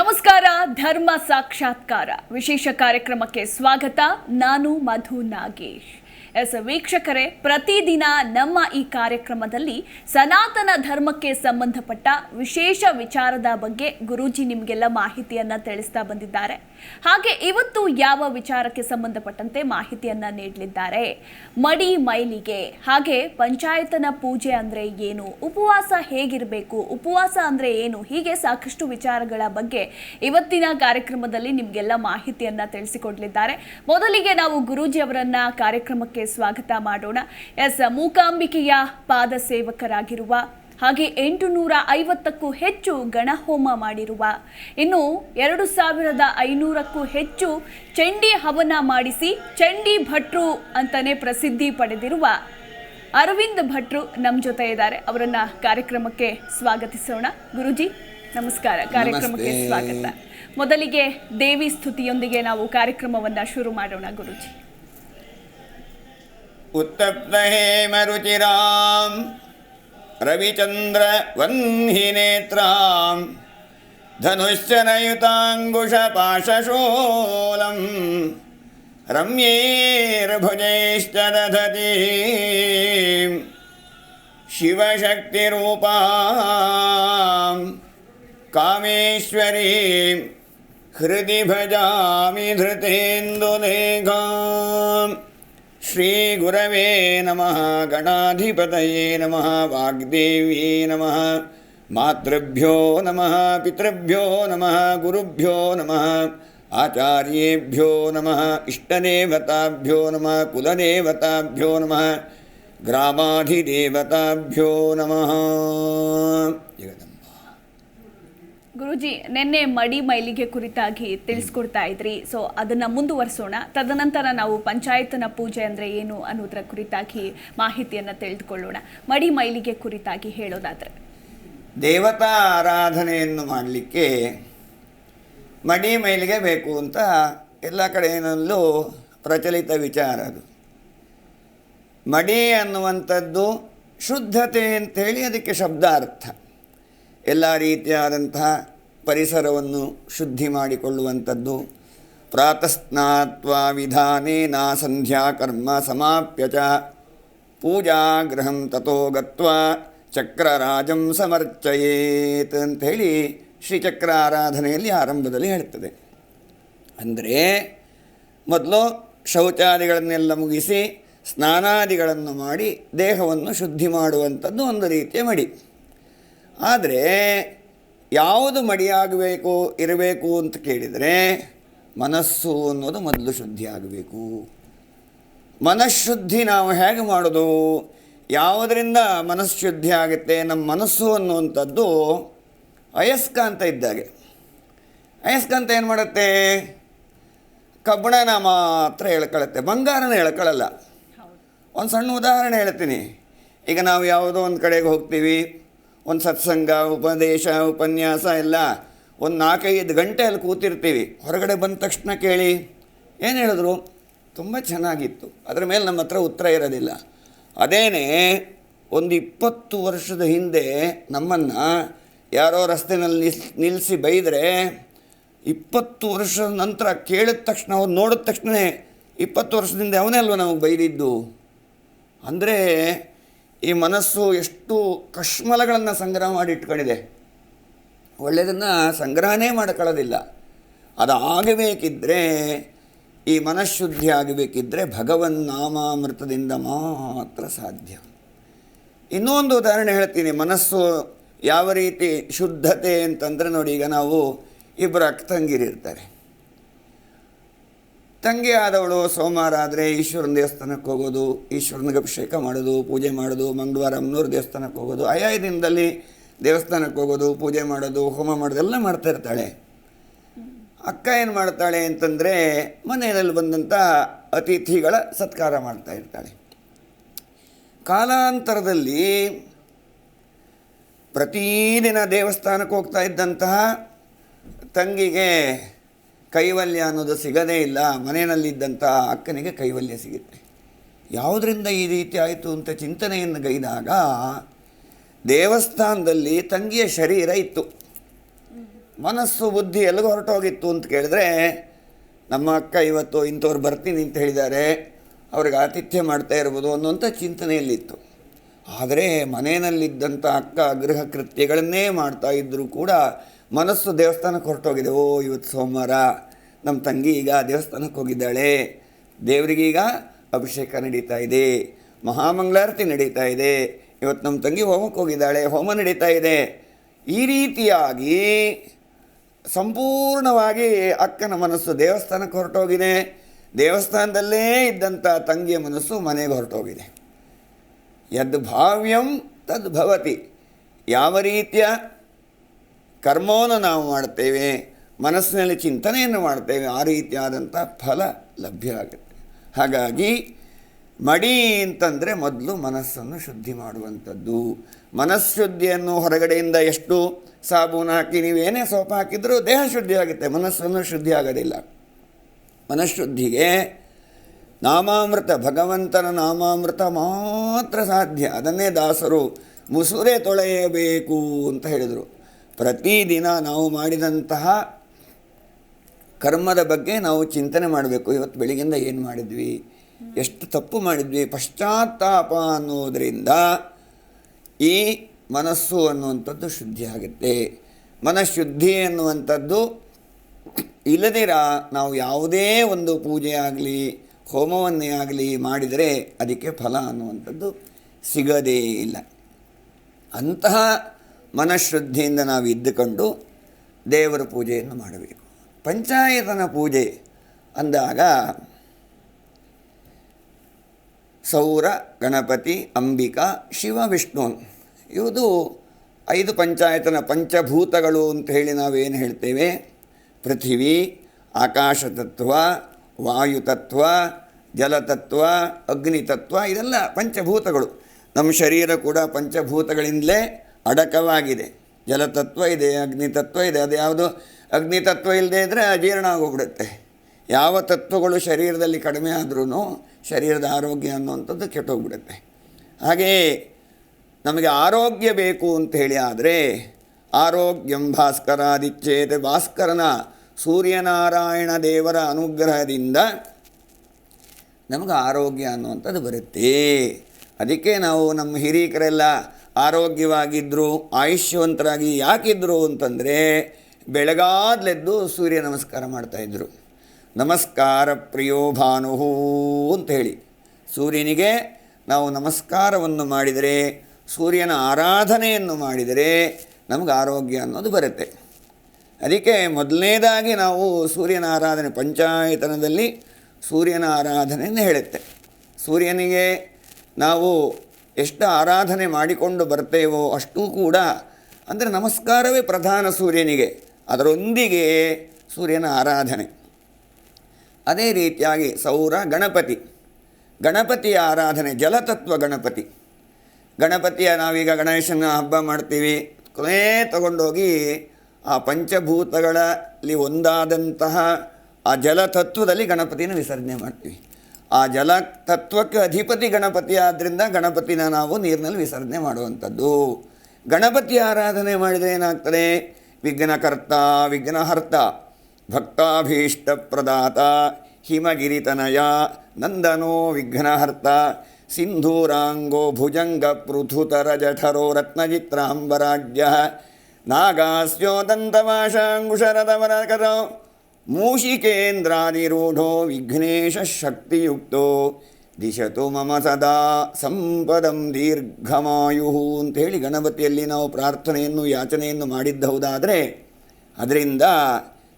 ನಮಸ್ಕಾರ ಧರ್ಮ ಸಾಕ್ಷಾತ್ಕಾರ. ವಿಶೇಷ ಕಾರ್ಯಕ್ರಮಕ್ಕೆ ಸ್ವಾಗತ. ನಾನು ಮಧು ನಾಗೇಶ್. ಎಸ್ ವೀಕ್ಷಕರೇ, ಪ್ರತಿದಿನ ನಮ್ಮ ಈ ಕಾರ್ಯಕ್ರಮದಲ್ಲಿ ಸನಾತನ ಧರ್ಮಕ್ಕೆ ಸಂಬಂಧಪಟ್ಟ ವಿಶೇಷ ವಿಚಾರದ ಬಗ್ಗೆ ಗುರೂಜಿ ನಿಮಗೆಲ್ಲ ಮಾಹಿತಿಯನ್ನ ತಿಳಿಸ್ತಾ ಬಂದಿದ್ದಾರೆ. ಹಾಗೆ ಇವತ್ತು ಯಾವ ವಿಚಾರಕ್ಕೆ ಸಂಬಂಧಪಟ್ಟಂತೆ ಮಾಹಿತಿಯನ್ನ ನೀಡಲಿದ್ದಾರೆ? ಮಡಿ ಮೈಲಿಗೆ. ಹಾಗೆ ಪಂಚಾಯತನ ಪೂಜೆ ಅಂದ್ರೆ ಏನು? ಉಪವಾಸ ಹೇಗಿರಬೇಕು? ಉಪವಾಸ ಅಂದ್ರೆ ಏನು? ಹೀಗೆ ಸಾಕಷ್ಟು ವಿಚಾರಗಳ ಬಗ್ಗೆ ಇವತ್ತಿನ ಕಾರ್ಯಕ್ರಮದಲ್ಲಿ ನಿಮಗೆಲ್ಲ ಮಾಹಿತಿಯನ್ನ ತಿಳಿಸಿಕೊಡ್ಲಿದ್ದಾರೆ. ಮೊದಲಿಗೆ ನಾವು ಗುರೂಜಿ ಅವರನ್ನ ಕಾರ್ಯಕ್ರಮಕ್ಕೆ ಸ್ವಾಗತ ಮಾಡೋಣ. ಎಸ್ ಮೂಕಾಂಬಿಕೆಯ ಪಾದ ಸೇವಕರಾಗಿರುವ ಹಾಗೆ ಎಂಟು ನೂರ ಐವತ್ತಕ್ಕೂ ಹೆಚ್ಚು ಗಣಹೋಮ ಮಾಡಿರುವ ಇನ್ನು ಎರಡು ಸಾವಿರದ ಐನೂರಕ್ಕೂ ಹೆಚ್ಚು ಚಂಡಿ ಹವನ ಮಾಡಿಸಿ ಚಂಡಿ ಭಟ್ರು ಅಂತಾನೆ ಪ್ರಸಿದ್ಧಿ ಪಡೆದಿರುವ ಅರವಿಂದ್ ಭಟ್ರು ನಮ್ಮ ಜೊತೆ ಇದ್ದಾರೆ. ಅವರನ್ನ ಕಾರ್ಯಕ್ರಮಕ್ಕೆ ಸ್ವಾಗತಿಸೋಣ. ಗುರುಜಿ ನಮಸ್ಕಾರ. ಕಾರ್ಯಕ್ರಮಕ್ಕೆ ಸ್ವಾಗತ. ಮೊದಲಿಗೆ ದೇವಿ ಸ್ತುತಿಯೊಂದಿಗೆ ನಾವು ಕಾರ್ಯಕ್ರಮವನ್ನ ಶುರು ಮಾಡೋಣ ಗುರುಜಿ. उत्तप्त हेमरुचिरां रविचन्द्रवह्निनेत्रां धनुश्च नयुताङ्गुषपाशशूलं रम्येर्भुजैश्च दधती। शिवशक्ति कामेश्वरी हृदि भजामि धृतेन्दुलेखा श्रीगुरवे नमः गणाधिपतये नमः वाग्देव्यै नमः मातृभ्यो नमः पितृभ्यो नमः गुरुभ्यो नमः आचार्येभ्यो नमः इष्टदेवताभ्यो नमः कुलदेवताभ्यो नमः ग्रामाधिदेवताभ्यो नमः ಗುರುಜಿ, ನಿನ್ನೆ ಮಡಿ ಮೈಲಿಗೆ ಕುರಿತಾಗಿ ತಿಳಿಸ್ಕೊಡ್ತಾ ಇದ್ರಿ. ಸೊ ಅದನ್ನ ಮುಂದುವರಿಸೋಣ. ತದನಂತರ ನಾವು ಪಂಚಾಯತ್ನ ಪೂಜೆ ಅಂದ್ರೆ ಏನು ಅನ್ನೋದ್ರ ಕುರಿತಾಗಿ ಮಾಹಿತಿಯನ್ನ ತಿಳಿದುಕೊಳ್ಳೋಣ. ಮಡಿ ಮೈಲಿಗೆ ಕುರಿತಾಗಿ ಹೇಳೋದಾದ್ರೆ. ದೇವತಾ ಆರಾಧನೆಯನ್ನು ಮಾಡಲಿಕ್ಕೆ ಮಡಿ ಮೈಲಿಗೆ ಬೇಕು ಅಂತ ಎಲ್ಲ ಕಡೆಯಲ್ಲೂ ಪ್ರಚಲಿತ ವಿಚಾರ ಅದು. ಮಡಿ ಅನ್ನುವಂಥದ್ದು ಶುದ್ಧತೆ ಅಂತೇಳಿ ಅದಕ್ಕೆ ಶಬ್ದಾರ್ಥ. ಎಲ್ಲ ರೀತಿಯಾದಂತಹ ಪರಿಸರವನ್ನು ಶುದ್ಧಿ ಮಾಡಿಕೊಳ್ಳುವಂಥದ್ದು. ಪ್ರಾತಸ್ನಾತ್ವ ವಿಧಾನೇನ ಸಂಧ್ಯಾಕರ್ಮ ಸಮಾಪ್ಯ ಚ. ಪೂಜಾಗೃಹಂ ತಥೋ ಗತ್ವ ಚಕ್ರರಾಜಂ ಸಮರ್ಚಯೇತ್ ಅಂಥೇಳಿ ಶ್ರೀಚಕ್ರ ಆರಾಧನೆಯಲ್ಲಿ ಆರಂಭದಲ್ಲಿ ಹೇಳ್ತದೆ. ಅಂದರೆ ಮೊದಲು ಶೌಚಾದಿಗಳನ್ನೆಲ್ಲ ಮುಗಿಸಿ ಸ್ನಾನಾದಿಗಳನ್ನು ಮಾಡಿ ದೇಹವನ್ನು ಶುದ್ಧಿ ಮಾಡುವಂಥದ್ದು ಒಂದು ರೀತಿಯ ಮಡಿ. ಆದರೆ ಯಾವುದು ಮಡಿಯಾಗಬೇಕು, ಇರಬೇಕು ಅಂತ ಕೇಳಿದರೆ ಮನಸ್ಸು ಅನ್ನೋದು ಮೊದಲು ಶುದ್ಧಿ ಆಗಬೇಕು. ಮನಃಶುದ್ಧಿ ನಾವು ಹೇಗೆ ಮಾಡೋದು? ಯಾವುದರಿಂದ ಮನಃಶುದ್ಧಿ ಆಗುತ್ತೆ? ನಮ್ಮ ಮನಸ್ಸು ಅನ್ನುವಂಥದ್ದು ಅಯಸ್ಕಾಂತ ಇದ್ದಾಗೆ. ಅಯಸ್ಕಾಂತ ಏನು ಮಾಡುತ್ತೆ? ಕಬ್ಬಣನ ಮಾತ್ರ ಎಳ್ಕೊಳ್ಳುತ್ತೆ ಬಂಗಾರನ ಎಳ್ಕೊಳ್ಳಲ್ಲ ಒಂದು ಸಣ್ಣ ಉದಾಹರಣೆ ಹೇಳ್ತೀನಿ. ಈಗ ನಾವು ಯಾವುದೋ ಒಂದು ಕಡೆಗೆ ಹೋಗ್ತೀವಿ. ಒಂದು ಸತ್ಸಂಗ, ಉಪದೇಶ, ಉಪನ್ಯಾಸ ಎಲ್ಲ ಒಂದು ನಾಲ್ಕೈದು ಗಂಟೆ ಅಲ್ಲಿ ಕೂತಿರ್ತೀವಿ. ಹೊರಗಡೆ ಬಂದ ತಕ್ಷಣ ಕೇಳಿ, ಏನು ಹೇಳಿದ್ರು? ತುಂಬ ಚೆನ್ನಾಗಿತ್ತು. ಅದರ ಮೇಲೆ ನಮ್ಮ ಹತ್ರ ಉತ್ತರ ಇರೋದಿಲ್ಲ. ಅದೇನೇ, ಒಂದು ಇಪ್ಪತ್ತು ವರ್ಷದ ಹಿಂದೆ ನಮ್ಮನ್ನು ಯಾರೋ ರಸ್ತೆನಲ್ಲಿ ನಿಲ್ಸ್ ನಿಲ್ಲಿಸಿ ಬೈದರೆ, ಇಪ್ಪತ್ತು ವರ್ಷದ ನಂತರ ಕೇಳಿದ ತಕ್ಷಣ, ಅವ್ರು ನೋಡಿದ ತಕ್ಷಣ ಇಪ್ಪತ್ತು ವರ್ಷದಿಂದ ಅವನೇ ಅಲ್ವ ನಮಗೆ ಬೈದಿದ್ದು? ಅಂದರೆ ಈ ಮನಸ್ಸು ಎಷ್ಟು ಕಶ್ಮಲಗಳನ್ನು ಸಂಗ್ರಹ ಮಾಡಿ ಇಟ್ಕೊಂಡಿದೆ. ಒಳ್ಳೆಯದನ್ನು ಸಂಗ್ರಹನೇ ಮಾಡ್ಕೊಳ್ಳೋದಿಲ್ಲ. ಅದು ಆಗಬೇಕಿದ್ದರೆ ಈ ಮನಃಶುದ್ಧಿ ಆಗಬೇಕಿದ್ದರೆ ಭಗವನ್ನಾಮಾಮೃತದಿಂದ ಮಾತ್ರ ಸಾಧ್ಯ. ಇನ್ನೊಂದು ಉದಾಹರಣೆ ಹೇಳ್ತೀನಿ. ಮನಸ್ಸು ಯಾವ ರೀತಿ ಶುದ್ಧತೆ ಅಂತಂದರೆ ನೋಡಿ, ಈಗ ನಾವು ಇಬ್ಬರು ಅಕ್ಕ ತಂಗಿರಿರ್ತಾರೆ ತಂಗಿ ಆದವಳು ಸೋಮವಾರ ಆದರೆ ಈಶ್ವರನ ದೇವಸ್ಥಾನಕ್ಕೆ ಹೋಗೋದು, ಈಶ್ವರನಿಗೆ ಅಭಿಷೇಕ ಮಾಡೋದು, ಪೂಜೆ ಮಾಡೋದು, ಮಂಗಳವಾರ ಅಮ್ಮನೂರು ದೇವಸ್ಥಾನಕ್ಕೆ ಹೋಗೋದು ಆಯಾ ದಿನದಲ್ಲಿ ದೇವಸ್ಥಾನಕ್ಕೆ ಹೋಗೋದು, ಪೂಜೆ ಮಾಡೋದು, ಹೋಮ ಮಾಡೋದು, ಎಲ್ಲ ಮಾಡ್ತಾ ಇರ್ತಾಳೆ. ಅಕ್ಕ ಏನು ಮಾಡ್ತಾಳೆ ಅಂತಂದರೆ ಮನೆಯಲ್ಲಿ ಬಂದಂಥ ಅತಿಥಿಗಳ ಸತ್ಕಾರ ಮಾಡ್ತಾ ಇರ್ತಾಳೆ. ಕಾಲಾಂತರದಲ್ಲಿ ಪ್ರತಿದಿನ ದೇವಸ್ಥಾನಕ್ಕೆ ಹೋಗ್ತಾ ಇದ್ದಂತಹ ತಂಗಿಗೆ ಕೈವಲ್ಯ ಅನ್ನೋದು ಸಿಗದೇ ಇಲ್ಲ ಮನೆಯಲ್ಲಿದ್ದಂಥ ಅಕ್ಕನಿಗೆ ಕೈವಲ್ಯ ಸಿಗುತ್ತೆ. ಯಾವುದರಿಂದ ಈ ರೀತಿ ಆಯಿತು ಅಂತ ಚಿಂತನೆಯನ್ನು ಗೈದಾಗ, ದೇವಸ್ಥಾನದಲ್ಲಿ ತಂಗಿಯ ಶರೀರ ಇತ್ತು. ಮನಸ್ಸು, ಬುದ್ಧಿ ಎಲ್ಲಿಗೆ ಹೊರಟೋಗಿತ್ತು ಅಂತ ಕೇಳಿದ್ರೆ, ನಮ್ಮ ಅಕ್ಕ ಇವತ್ತು ಇಂಥವ್ರು ಬರ್ತೀನಿ ಅಂತ ಹೇಳಿದ್ದಾರೆ, ಅವ್ರಿಗೆ ಆತಿಥ್ಯ ಮಾಡ್ತಾ ಇರ್ಬೋದು ಅನ್ನುವಂಥ ಚಿಂತನೆಯಲ್ಲಿತ್ತು. ಆದರೆ ಮನೆಯಲ್ಲಿದ್ದಂಥ ಅಕ್ಕ ಗೃಹ ಕೃತ್ಯಗಳನ್ನೇ ಮಾಡ್ತಾ ಇದ್ದರೂ ಕೂಡ ಮನಸ್ಸು ದೇವಸ್ಥಾನಕ್ಕೆ ಹೊರಟೋಗಿದೆ. ಓ, ಇವತ್ತು ಸೋಮವಾರ. ನಮ್ಮ ತಂಗಿ ಈಗ ದೇವಸ್ಥಾನಕ್ಕೆ ಹೋಗಿದ್ದಾಳೆ. ದೇವರಿಗೀಗ ಅಭಿಷೇಕ ನಡೀತಾ ಇದೆ. ಮಹಾಮಂಗಳಾರತಿ ನಡೀತಾ ಇದೆ. ಇವತ್ತು ನಮ್ಮ ತಂಗಿ ಹೋಮಕ್ಕೆ ಹೋಗಿದ್ದಾಳೆ. ಹೋಮ ನಡೀತಾ ಇದೆ. ಈ ರೀತಿಯಾಗಿ ಸಂಪೂರ್ಣವಾಗಿ ಅಕ್ಕನ ಮನಸ್ಸು ದೇವಸ್ಥಾನಕ್ಕೆ ಹೊರಟೋಗಿದೆ. ದೇವಸ್ಥಾನದಲ್ಲೇ ಇದ್ದಂಥ ತಂಗಿಯ ಮನಸ್ಸು ಮನೆಗೆ ಹೊರಟೋಗಿದೆ. ಯದ್ ಭಾವ್ಯಂ ತದ್ಭವತಿ. ಯಾವ ರೀತಿಯ ಕರ್ಮವನ್ನು ನಾವು ಮಾಡ್ತೇವೆ ಮನಸ್ಸಿನಲ್ಲಿ ಚಿಂತನೆಯನ್ನು ಮಾಡ್ತೇವೆ ಆ ರೀತಿಯಾದಂಥ ಫಲ ಲಭ್ಯ ಆಗುತ್ತೆ ಹಾಗಾಗಿ ಮಡಿ ಅಂತಂದರೆ ಮೊದಲು ಮನಸ್ಸನ್ನು ಶುದ್ಧಿ ಮಾಡುವಂಥದ್ದು. ಮನಃಶುದ್ಧಿಯನ್ನು ಹೊರಗಡೆಯಿಂದ ಎಷ್ಟು ಸಾಬೂನು ಹಾಕಿ ನೀವೇನೇ ಸೋಪ್ ಹಾಕಿದರೂ ದೇಹ ಶುದ್ಧಿ ಆಗುತ್ತೆ, ಮನಸ್ಸನ್ನು ಶುದ್ಧಿ ಆಗೋದಿಲ್ಲ. ಮನಃಶುದ್ಧಿಗೆ ನಾಮಾಮೃತ, ಭಗವಂತನ ನಾಮಾಮೃತ ಮಾತ್ರ ಸಾಧ್ಯ. ಅದನ್ನೇ ದಾಸರು ಮುಸುರೆ ತೊಳೆಯಬೇಕು ಅಂತ ಹೇಳಿದರು. ಪ್ರತಿದಿನ ನಾವು ಮಾಡಿದಂತಹ ಕರ್ಮದ ಬಗ್ಗೆ ನಾವು ಚಿಂತನೆ ಮಾಡಬೇಕು. ಇವತ್ತು ಬೆಳಗಿಂದ ಏನು ಮಾಡಿದ್ವಿ? ಎಷ್ಟು ತಪ್ಪು ಮಾಡಿದ್ವಿ? ಪಶ್ಚಾತ್ತಾಪ ಅನ್ನೋದರಿಂದ ಈ ಮನಸ್ಸು ಅನ್ನುವಂಥದ್ದು ಶುದ್ಧಿ ಆಗುತ್ತೆ. ಮನಃಶುದ್ಧಿ ಅನ್ನುವಂಥದ್ದು ಇಲ್ಲದಿರ ನಾವು ಯಾವುದೇ ಒಂದು ಪೂಜೆ ಆಗಲಿ, ಹೋಮವನ್ನೇ ಆಗಲಿ ಮಾಡಿದರೆ ಅದಕ್ಕೆ ಫಲ ಅನ್ನುವಂಥದ್ದು ಸಿಗದೇ ಇಲ್ಲ. ಅಂತಹ ಮನಃಶುದ್ಧಿಯಿಂದ ನಾವು ಇದ್ದುಕೊಂಡು ದೇವರ ಪೂಜೆಯನ್ನು ಮಾಡಬೇಕು. ಪಂಚಾಯತನ ಪೂಜೆ ಅಂದಾಗ ಸೌರ, ಗಣಪತಿ, ಅಂಬಿಕಾ, ಶಿವ, ವಿಷ್ಣು ಇವುದು ಐದು ಪಂಚಾಯತನ ಪಂಚಭೂತಗಳು ಅಂತ ಹೇಳಿ ನಾವೇನು ಹೇಳ್ತೇವೆ? ಪೃಥಿವಿ, ಆಕಾಶತತ್ವ, ವಾಯುತತ್ವ, ಜಲತತ್ವ, ಅಗ್ನಿತತ್ವ ಇದೆಲ್ಲ ಪಂಚಭೂತಗಳು. ನಮ್ಮ ಶರೀರ ಕೂಡ ಪಂಚಭೂತಗಳಿಂದಲೇ ಅಡಕವಾಗಿದೆ. ಜಲತತ್ವ ಇದೆ, ಅಗ್ನಿತತ್ವ ಇದೆ ಅದು ಯಾವುದು ಅಗ್ನಿತತ್ವ ಇಲ್ಲದೆ ಇದ್ದರೆ ಅಜೀರ್ಣ ಆಗೋಗ್ಬಿಡುತ್ತೆ. ಯಾವ ತತ್ವಗಳು ಶರೀರದಲ್ಲಿ ಕಡಿಮೆ ಆದ್ರೂ ಶರೀರದ ಆರೋಗ್ಯ ಅನ್ನುವಂಥದ್ದು ಕೆಟ್ಟೋಗ್ಬಿಡುತ್ತೆ. ಹಾಗೆಯೇ ನಮಗೆ ಆರೋಗ್ಯ ಬೇಕು ಅಂತ ಹೇಳಿ ಆದರೆ ಆರೋಗ್ಯಂ ಭಾಸ್ಕರಾದಿಚ್ಛೇದ ಭಾಸ್ಕರನ ಸೂರ್ಯನಾರಾಯಣ ದೇವರ ಅನುಗ್ರಹದಿಂದ ನಮಗೆ ಆರೋಗ್ಯ ಅನ್ನುವಂಥದ್ದು ಬರುತ್ತೆ. ಅದಕ್ಕೆ ನಾವು ನಮ್ಮ ಹಿರೀಕರೆಲ್ಲ ಆರೋಗ್ಯವಾಗಿದ್ದರು ಆಯುಷ್ಯವಂತರಾಗಿ ಯಾಕಿದ್ರು ಅಂತಂದರೆ ಬೆಳಗಾದ್ಲೆದ್ದು ಸೂರ್ಯ ನಮಸ್ಕಾರ ಮಾಡ್ತಾಯಿದ್ರು ನಮಸ್ಕಾರ ಪ್ರಿಯೋ ಭಾನು ಅಂತ ಹೇಳಿ ಸೂರ್ಯನಿಗೆ ನಾವು ನಮಸ್ಕಾರವನ್ನು ಮಾಡಿದರೆ, ಸೂರ್ಯನ ಆರಾಧನೆಯನ್ನು ಮಾಡಿದರೆ ನಮಗೆ ಆರೋಗ್ಯ ಅನ್ನೋದು ಬರುತ್ತೆ. ಅದಕ್ಕೆ ಮೊದಲನೇದಾಗಿ ನಾವು ಸೂರ್ಯನ ಆರಾಧನೆ ಪಂಚಾಯತನದಲ್ಲಿ ಸೂರ್ಯನ ಆರಾಧನೆಯನ್ನು ಹೇಳುತ್ತೆ. ಸೂರ್ಯನಿಗೆ ನಾವು ಎಷ್ಟು ಆರಾಧನೆ ಮಾಡಿಕೊಂಡು ಬರ್ತೇವೋ ಅಷ್ಟೂ ಕೂಡ, ಅಂದರೆ ನಮಸ್ಕಾರವೇ ಪ್ರಧಾನ ಸೂರ್ಯನಿಗೆ. ಅದರೊಂದಿಗೆ ಸೂರ್ಯನ ಆರಾಧನೆ. ಅದೇ ರೀತಿಯಾಗಿ ಸೌರ ಗಣಪತಿ. ಗಣಪತಿಯ ಆರಾಧನೆ, ಜಲತತ್ವ ಗಣಪತಿ. ಗಣಪತಿಯ ನಾವೀಗ ಗಣೇಶನ ಹಬ್ಬ ಮಾಡ್ತೀವಿ. ಕೊನೆ ತಗೊಂಡೋಗಿ ಆ ಪಂಚಭೂತಗಳಲ್ಲಿ ಒಂದಾದಂತಹ ಆ ಜಲತತ್ವದಲ್ಲಿ ಗಣಪತಿಯನ್ನು ವಿಸರ್ಜನೆ ಮಾಡ್ತೀವಿ. ಆ ಜಲ ತತ್ವಕ್ಕೆ ಅಧಿಪತಿ ಗಣಪತಿ ಆದ್ದರಿಂದ ಗಣಪತಿನ ನಾವು ನೀರಿನಲ್ಲಿ ವಿಸರ್ಜನೆ ಮಾಡುವಂಥದ್ದು. ಗಣಪತಿ ಆರಾಧನೆ ಮಾಡಿದರೆ ಏನಾಗ್ತದೆ? ವಿಘ್ನಕರ್ತ ವಿಘ್ನಹರ್ತ ಭಕ್ತಾಭೀಷ್ಟ ಪ್ರದಾತ, ಹಿಮಗಿರಿತನಯ, ನಂದನೋ ವಿಘ್ನಹರ್ತ ಸಿಂಧೂರಾಂಗೋ ಭುಜಂಗ ಪೃಥುತರ ಜಠರೋ ರತ್ನಚಿತ್ರಾಂಬರಾಜ್ಯ ನಾಗಾಸ್ಯೋದಂತಮಾಶಾಂಗುಶರದವರಕರ ಮೂಷಿಕೇಂದ್ರಾದಿರೂಢೋ ವಿಘ್ನೇಶ ಶಕ್ತಿಯುಕ್ತೋ ದಿಶತು ಮಮ ಸದಾ ಸಂಪದಂ ದೀರ್ಘಮಾಯು ಹೇಳಿ ಗಣಪತಿಯಲ್ಲಿ ನಾವು ಪ್ರಾರ್ಥನೆಯನ್ನು, ಯಾಚನೆಯನ್ನು ಮಾಡಿದ್ದವುದಾದರೆ ಅದರಿಂದ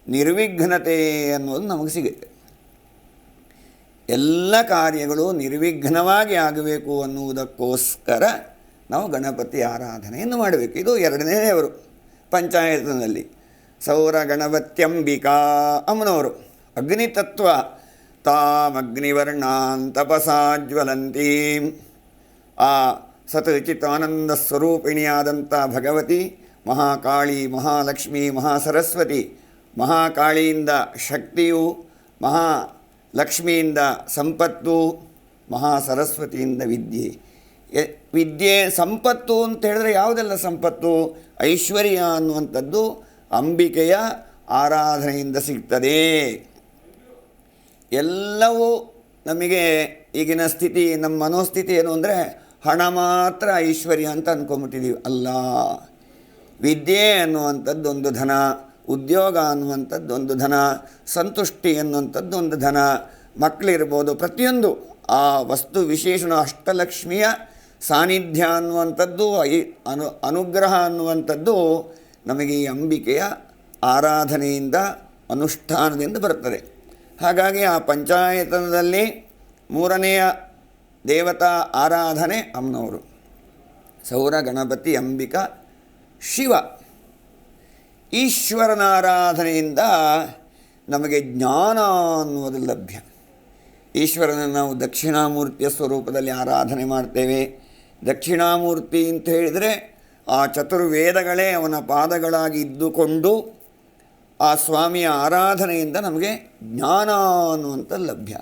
ನಿರ್ವಿಘ್ನತೆ ಅನ್ನೋದು ನಮಗೆ ಸಿಗುತ್ತೆ. ಎಲ್ಲ ಕಾರ್ಯಗಳು ನಿರ್ವಿಘ್ನವಾಗಿ ಆಗಬೇಕು ಅನ್ನುವುದಕ್ಕೋಸ್ಕರ ನಾವು ಗಣಪತಿ ಆರಾಧನೆಯನ್ನು ಮಾಡಬೇಕು. ಇದು ಎರಡನೇ ಅವರು, ಪಂಚಾಯತನಲ್ಲಿ. ಸೌರ ಗಣಪತ್ಯಂಬಿಕಾ ಅಮ್ಮನವರು. ಅಗ್ನಿತತ್ವ. ತಾಮಗ್ನಿವರ್ಣಾನ್ ತಪಸಾ ಜ್ವಲಂತೀಂ ಆ ಸತಚಿತಾನಂದ ಸ್ವರೂಪಿಣಿಯಾದಂಥ ಭಗವತಿ, ಮಹಾಕಾಳಿ, ಮಹಾಲಕ್ಷ್ಮಿ, ಮಹಾಸರಸ್ವತಿ, ಮಹಾಕಾಳಿಯಿಂದ ಶಕ್ತಿಯು, ಮಹಾಲಕ್ಷ್ಮಿಯಿಂದ ಸಂಪತ್ತು, ಮಹಾಸರಸ್ವತಿಯಿಂದ ವಿದ್ಯೆ. ವಿದ್ಯೆ ಸಂಪತ್ತು ಅಂತ ಹೇಳಿದ್ರೆ ಯಾವುದೆಲ್ಲ ಸಂಪತ್ತು? ಐಶ್ವರ್ಯ ಅನ್ನುವಂಥದ್ದು ಅಂಬಿಕೆಯ ಆರಾಧನೆಯಿಂದ ಸಿಗ್ತದೆ. ಎಲ್ಲವೂ ನಮಗೆ ಈಗಿನ ಸ್ಥಿತಿ, ನಮ್ಮ ಮನೋಸ್ಥಿತಿ ಏನು ಅಂದರೆ ಹಣ ಮಾತ್ರ ಐಶ್ವರ್ಯ ಅಂತ ಅಂದ್ಕೊಂಬಿಟ್ಟಿದ್ದೀವಿ ಅಲ್ಲ, ವಿದ್ಯೆ ಅನ್ನುವಂಥದ್ದು ಒಂದು ಧನ, ಉದ್ಯೋಗ ಅನ್ನುವಂಥದ್ದು ಒಂದು ಧನ, ಸಂತುಷ್ಟಿ ಅನ್ನುವಂಥದ್ದು ಒಂದು ಧನ ಮಕ್ಕಳಿರ್ಬೋದು ಪ್ರತಿಯೊಂದು. ಆ ವಸ್ತು ವಿಶೇಷಣ ಅಷ್ಟಲಕ್ಷ್ಮಿಯ ಸಾನ್ನಿಧ್ಯ ಅನ್ನುವಂಥದ್ದು, ಐ, ಅನು, ಅನುಗ್ರಹ ಅನ್ನುವಂಥದ್ದು ನಮಗೆ ಈ ಅಂಬಿಕೆಯ ಆರಾಧನೆಯಿಂದ, ಅನುಷ್ಠಾನದಿಂದ ಬರುತ್ತದೆ. ಹಾಗಾಗಿ ಆ ಪಂಚಾಯತನದಲ್ಲಿ ಮೂರನೆಯ ದೇವತಾ ಆರಾಧನೆ ಅಮ್ಮನವರು. ಸೌರ, ಗಣಪತಿ, ಅಂಬಿಕಾ, ಶಿವ. ಈಶ್ವರನ ಆರಾಧನೆಯಿಂದ ನಮಗೆ ಜ್ಞಾನ ಅನ್ನುವುದು ಲಭ್ಯ. ಈಶ್ವರನನ್ನು ನಾವು ದಕ್ಷಿಣಾಮೂರ್ತಿಯ ಸ್ವರೂಪದಲ್ಲಿ ಆರಾಧನೆ ಮಾಡ್ತೇವೆ. ದಕ್ಷಿಣಾಮೂರ್ತಿ ಅಂತ ಹೇಳಿದರೆ ಆ ಚತುರ್ವೇದಗಳೇ ಅವನ ಪಾದಗಳಾಗಿ ಇದ್ದುಕೊಂಡು ಆ ಸ್ವಾಮಿಯ ಆರಾಧನೆಯಿಂದ ನಮಗೆ ಜ್ಞಾನ ಅನ್ನುವಂಥ ಲಭ್ಯ.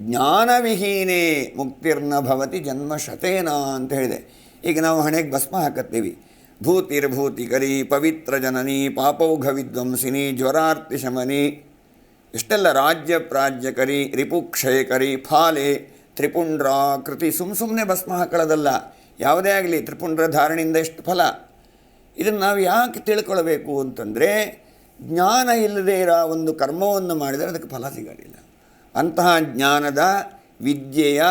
ಜ್ಞಾನವಿಹೀನೇ ಮುಕ್ತಿರ್ನ ಭವತಿ ಜನ್ಮ ಶತೇನ ಅಂತ ಹೇಳಿದೆ. ಈಗ ನಾವು ಹಣೆಗೆ ಭಸ್ಮ ಹಾಕತ್ತೀವಿ. ಭೂತಿರ್ಭೂತಿಕರಿ ಪವಿತ್ರ ಜನನಿ ಪಾಪೌಘ ವಿದ್ವಂಸಿನಿ ಜ್ವರಾರ್ತಿ ಶಮನಿ. ಇಷ್ಟೆಲ್ಲ ರಾಜ್ಯ ಪ್ರಾಜ್ಯಕರಿ ರಿಪುಕ್ಷಯಕರಿ ಫಾಲೆ ತ್ರಿಪುಂಡ್ರ ಕೃತಿ ಸುಮ್ಮ ಸುಮ್ಮನೆ ಭಸ್ಮ ಹಾಕೊಳ್ಳೋದಲ್ಲ ಯಾವುದೇ ಆಗಲಿ ತ್ರಿಪುಂಡ್ರ ಧಾರಣೆಯಿಂದ ಎಷ್ಟು ಫಲ? ಇದನ್ನು ನಾವು ಯಾಕೆ ತಿಳ್ಕೊಳ್ಬೇಕು ಅಂತಂದರೆ, ಜ್ಞಾನ ಇಲ್ಲದೇ ಇರೋ ಒಂದು ಕರ್ಮವನ್ನು ಮಾಡಿದರೆ ಅದಕ್ಕೆ ಫಲ ಸಿಗೋದಿಲ್ಲ. ಅಂತಹ ಜ್ಞಾನದ ವಿದ್ಯೆಯ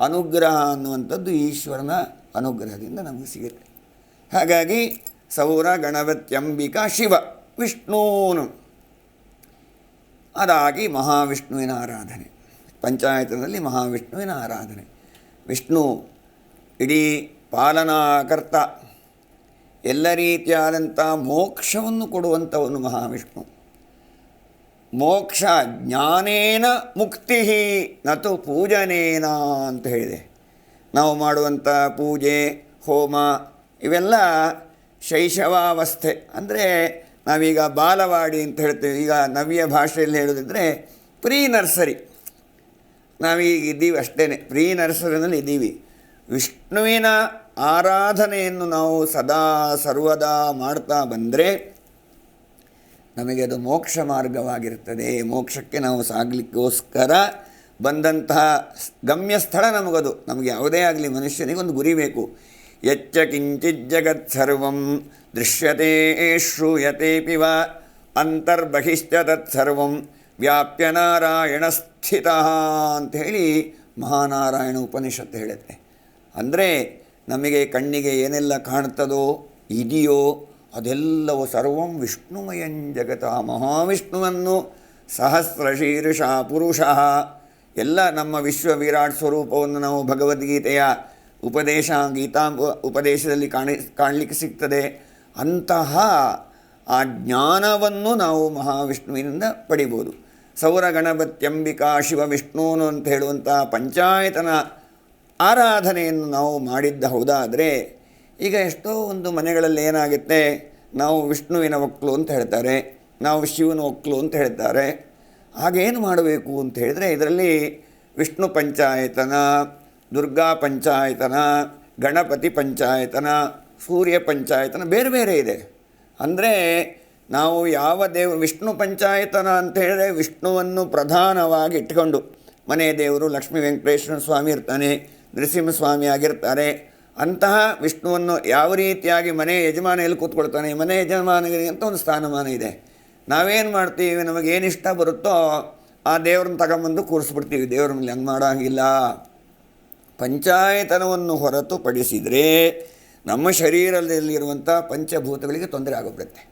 ಅನುಗ್ರಹ ಅನ್ನುವಂಥದ್ದು ಈಶ್ವರನ ಅನುಗ್ರಹದಿಂದ ನಮಗೆ ಸಿಗುತ್ತೆ. ಹಾಗಾಗಿ ಸೌರ ಗಣಪತ್ಯಂಬಿಕಾ ಶಿವ ವಿಷ್ಣೂನು. ಅದಾಗಿ ಮಹಾವಿಷ್ಣುವಿನ ಆರಾಧನೆ. ಪಂಚಾಯತನಲ್ಲಿ ಮಹಾವಿಷ್ಣುವಿನ ಆರಾಧನೆ. ವಿಷ್ಣು ಇಡೀ ಪಾಲನಾಕರ್ತ ಎಲ್ಲ ರೀತಿಯಾದಂಥ ಮೋಕ್ಷವನ್ನು ಕೊಡುವಂಥವನು ಮಹಾವಿಷ್ಣು. ಮೋಕ್ಷ ಜ್ಞಾನೇನ ಮುಕ್ತಿ ನತು ಪೂಜನೇನ ಅಂತ ಹೇಳಿದೆ. ನಾವು ಮಾಡುವಂಥ ಪೂಜೆ, ಹೋಮ ಇವೆಲ್ಲ ಶೈಶವಾವಸ್ಥೆ. ಅಂದರೆ ನಾವೀಗ ಬಾಲವಾಡಿ ಅಂತ ಹೇಳ್ತೇವೆ. ಈಗ ನವ್ಯ ಭಾಷೆಯಲ್ಲಿ ಹೇಳೋದಿದ್ರೆ ಪ್ರೀ ನರ್ಸರಿ. ನಾವೀಗ ಇದ್ದೀವಿ ಅಷ್ಟೇ ಪ್ರೀ ನರ್ಸರಿನಲ್ಲಿ ಇದ್ದೀವಿ. ವಿಷ್ಣುವಿನ ಆರಾಧನೆಯನ್ನು ನಾವು ಸದಾ ಸರ್ವದಾ ಮಾಡ್ತಾ ಬಂದರೆ ನಮಗೆ ಅದು ಮೋಕ್ಷ ಮಾರ್ಗವಾಗಿರ್ತದೆ ಮೋಕ್ಷಕ್ಕೆ ನಾವು ಸಾಗಲಿಕ್ಕೋಸ್ಕರ ಬಂದಂತಹ ಗಮ್ಯ ಸ್ಥಳ ನಮಗದು. ನಮಗೆ ಯಾವುದೇ ಆಗಲಿ ಮನುಷ್ಯನಿಗೆ ಒಂದು ಗುರಿ ಬೇಕು. ಯಚ್ಚ ಕಿಂಚಿತ್ ಜಗತ್ ಸರ್ವಂ, ದೃಶ್ಯತೆ ಶ್ರೂಯತೆ ಪಿವ, ಅಂತರ್ಬಹಿಶ್ಚ ತತ್ಸರ್ವಂ ವ್ಯಾಪ್ಯ ನಾರಾಯಣ ಸ್ಥಿತ ಅಂಥೇಳಿ ಮಹಾನಾರಾಯಣ ಉಪನಿಷತ್ತು ಹೇಳುತ್ತೆ ಅಂದರೆ ನಮಗೆ ಕಣ್ಣಿಗೆ ಏನೆಲ್ಲ ಕಾಣ್ತದೋ, ಇದೆಯೋ, ಅದೆಲ್ಲವೂ ಸರ್ವಂ ವಿಷ್ಣುಮಯಂ ಜಗತ, ಮಹಾವಿಷ್ಣುವನ್ನು ಸಹಸ್ರ ಶೀರ್ಷ ಪುರುಷ. ಎಲ್ಲ ನಮ್ಮ ವಿಶ್ವ ವಿರಾಟ್ ಸ್ವರೂಪವನ್ನು ನಾವು ಭಗವದ್ಗೀತೆಯ ಉಪದೇಶ ಗೀತಾ ಉಪದೇಶದಲ್ಲಿ ಕಾಣಿ ಕಾಣಲಿಕ್ಕೆ ಸಿಗ್ತದೆ. ಅಂತಹ ಆ ಜ್ಞಾನವನ್ನು ನಾವು ಮಹಾವಿಷ್ಣುವಿನಿಂದ ಪಡಿಬೋದು. ಸೌರ ಗಣಪತ್ಯಂಬಿಕಾ ಶಿವ ವಿಷ್ಣುನು ಅಂತ ಹೇಳುವಂಥ ಪಂಚಾಯತನ ಆರಾಧನೆಯನ್ನು ನಾವು ಮಾಡಿದ್ದ ಹೌದಾದರೆ ಈಗ ಎಷ್ಟೋ ಒಂದು ಮನೆಗಳಲ್ಲಿ ಏನಾಗುತ್ತೆ, ನಾವು ವಿಷ್ಣುವಿನ ಒಕ್ಕಲು ಅಂತ ಹೇಳ್ತಾರೆ, ನಾವು ಶಿವನ ಒಕ್ಕಲು ಅಂತ ಹೇಳ್ತಾರೆ. ಹಾಗೇನು ಮಾಡಬೇಕು ಅಂತ ಹೇಳಿದರೆ ಇದರಲ್ಲಿ ವಿಷ್ಣು ಪಂಚಾಯತನ, ದುರ್ಗಾ ಪಂಚಾಯತನ, ಗಣಪತಿ ಪಂಚಾಯತನ, ಸೂರ್ಯ ಪಂಚಾಯತನ ಬೇರೆ ಬೇರೆ ಇದೆ. ಅಂದರೆ ನಾವು ಯಾವ ದೇವ ವಿಷ್ಣು ಪಂಚಾಯತನ ಅಂತ ಹೇಳಿದ್ರೆ ವಿಷ್ಣುವನ್ನು ಪ್ರಧಾನವಾಗಿ ಇಟ್ಕೊಂಡು ಮನೆ ದೇವರು ಲಕ್ಷ್ಮೀ ವೆಂಕಟೇಶ್ವರ ಸ್ವಾಮಿ ಇರ್ತಾನೆ ನರಸಿಂಹಸ್ವಾಮಿ ಆಗಿರ್ತಾರೆ. ಅಂತಹ ವಿಷ್ಣುವನ್ನು ಯಾವ ರೀತಿಯಾಗಿ ಮನೆ ಯಜಮಾನ ಎಲ್ಲಿ ಕೂತ್ಕೊಳ್ತಾನೆ, ಮನೆ ಯಜಮಾನಿಗೆ ಅಂತ ಒಂದು ಸ್ಥಾನಮಾನ ಇದೆ. ನಾವೇನು ಮಾಡ್ತೀವಿ ನಮಗೇನು ಇಷ್ಟ ಬರುತ್ತೋ ಆ ದೇವ್ರನ್ನ ತಗೊಂಬಂದು ಕೂರಿಸ್ಬಿಡ್ತೀವಿ. ದೇವ್ರ ಮೇಲೆ ಹಂಗೆ ಮಾಡೋಂಗಿಲ್ಲ. ಪಂಚಾಯತನವನ್ನು ಹೊರತುಪಡಿಸಿದರೆ ನಮ್ಮ ಶರೀರದಲ್ಲಿರುವಂಥ ಪಂಚಭೂತಗಳಿಗೆ ತೊಂದರೆ ಆಗೋಗ್ಬಿಡುತ್ತೆ.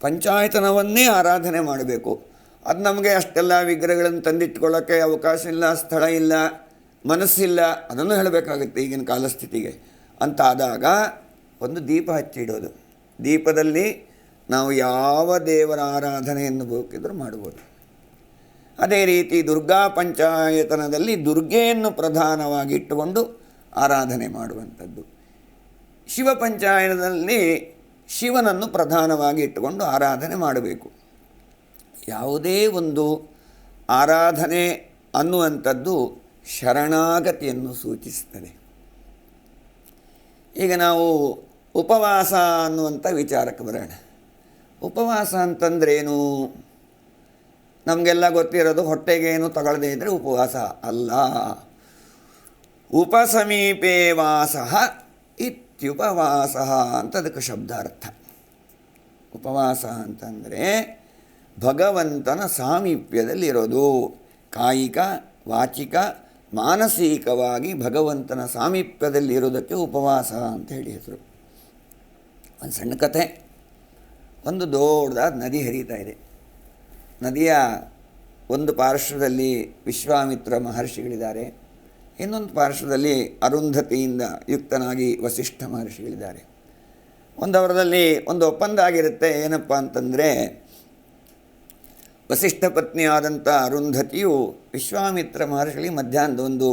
ಪಂಚಾಯತನವನ್ನೇ ಆರಾಧನೆ ಮಾಡಬೇಕು. ಅದು ನಮಗೆ ಅಷ್ಟೆಲ್ಲ ವಿಗ್ರಹಗಳನ್ನು ತಂದಿಟ್ಕೊಳ್ಳೋಕ್ಕೆ ಅವಕಾಶ ಇಲ್ಲ, ಸ್ಥಳ ಇಲ್ಲ. ಮನಸ್ಸಿಲ್ಲ, ಅದನ್ನು ಹೇಳಬೇಕಾಗುತ್ತೆ ಈಗಿನ ಕಾಲಸ್ಥಿತಿಗೆ. ಅಂತಾದಾಗ ಒಂದು ದೀಪ ಹಚ್ಚಿಡೋದು. ದೀಪದಲ್ಲಿ ನಾವು ಯಾವ ದೇವರ ಆರಾಧನೆಯನ್ನು ಬೇಕಿದ್ರೂ ಮಾಡ್ಬೋದು. ಅದೇ ರೀತಿ ದುರ್ಗಾ ಪಂಚಾಯತನದಲ್ಲಿ ದುರ್ಗೆಯನ್ನು ಪ್ರಧಾನವಾಗಿ ಇಟ್ಟುಕೊಂಡು ಆರಾಧನೆ ಮಾಡುವಂಥದ್ದು. ಶಿವ ಪಂಚಾಯತದಲ್ಲಿ ಶಿವನನ್ನು ಪ್ರಧಾನವಾಗಿ ಇಟ್ಟುಕೊಂಡು ಆರಾಧನೆ ಮಾಡಬೇಕು. ಯಾವುದೇ ಒಂದು ಆರಾಧನೆ ಅನ್ನುವಂಥದ್ದು ಶರಣಾಗತಿಯನ್ನು ಸೂಚಿಸ್ತದೆ ಈಗ ನಾವು ಉಪವಾಸ ಅನ್ನುವಂಥ ವಿಚಾರಕ್ಕೆ ಬರೋಣ. ಉಪವಾಸ ಅಂತಂದ್ರೇನು? ನಮಗೆಲ್ಲ ಗೊತ್ತಿರೋದು ಹೊಟ್ಟೆಗೇನು ತಗೊಳ್ಳದೇ ಇದ್ದರೆ ಉಪವಾಸ ಅಲ್ಲ. ಉಪಸಮೀಪೇ ವಾಸ ಇತ್ಯುಪವಾಸ ಅಂತ ಅದಕ್ಕೆ ಶಬ್ದಾರ್ಥ. ಉಪವಾಸ ಅಂತಂದರೆ ಭಗವಂತನ ಸಾಮೀಪ್ಯದಲ್ಲಿರೋದು. ಕಾಯಿಕ, ವಾಚಿಕ ಮಾನಸಿಕವಾಗಿ ಭಗವಂತನ ಸಾಮೀಪ್ಯದಲ್ಲಿ ಇರೋದಕ್ಕೆ ಉಪವಾಸ ಅಂತ ಹೇಳಿ ಹೆಸರು. ಒಂದು ಸಣ್ಣ ಕಥೆ ಒಂದು ದೊಡ್ಡದಾದ ನದಿ ಹರಿತಾ ಇದೆ. ನದಿಯ ಒಂದು ಪಾರ್ಶ್ವದಲ್ಲಿ ವಿಶ್ವಾಮಿತ್ರ ಮಹರ್ಷಿಗಳಿದ್ದಾರೆ. ಇನ್ನೊಂದು ಪಾರ್ಶ್ವದಲ್ಲಿ ಅರುಂಧತಿಯಿಂದ ಯುಕ್ತನಾಗಿ ವಸಿಷ್ಠ ಮಹರ್ಷಿಗಳಿದ್ದಾರೆ. ಒಂದು ಅವರದಲ್ಲಿ ಒಂದು ಒಪ್ಪಂದ ಆಗಿರುತ್ತೆ. ಏನಪ್ಪ ಅಂತಂದರೆ ವಸಿಷ್ಠ ಪತ್ನಿಯಾದಂಥ ಅರುಂಧತಿಯು ವಿಶ್ವಾಮಿತ್ರ ಮಹರ್ಷಿಗಳಿಗೆ ಮಧ್ಯಾಹ್ನದ ಒಂದು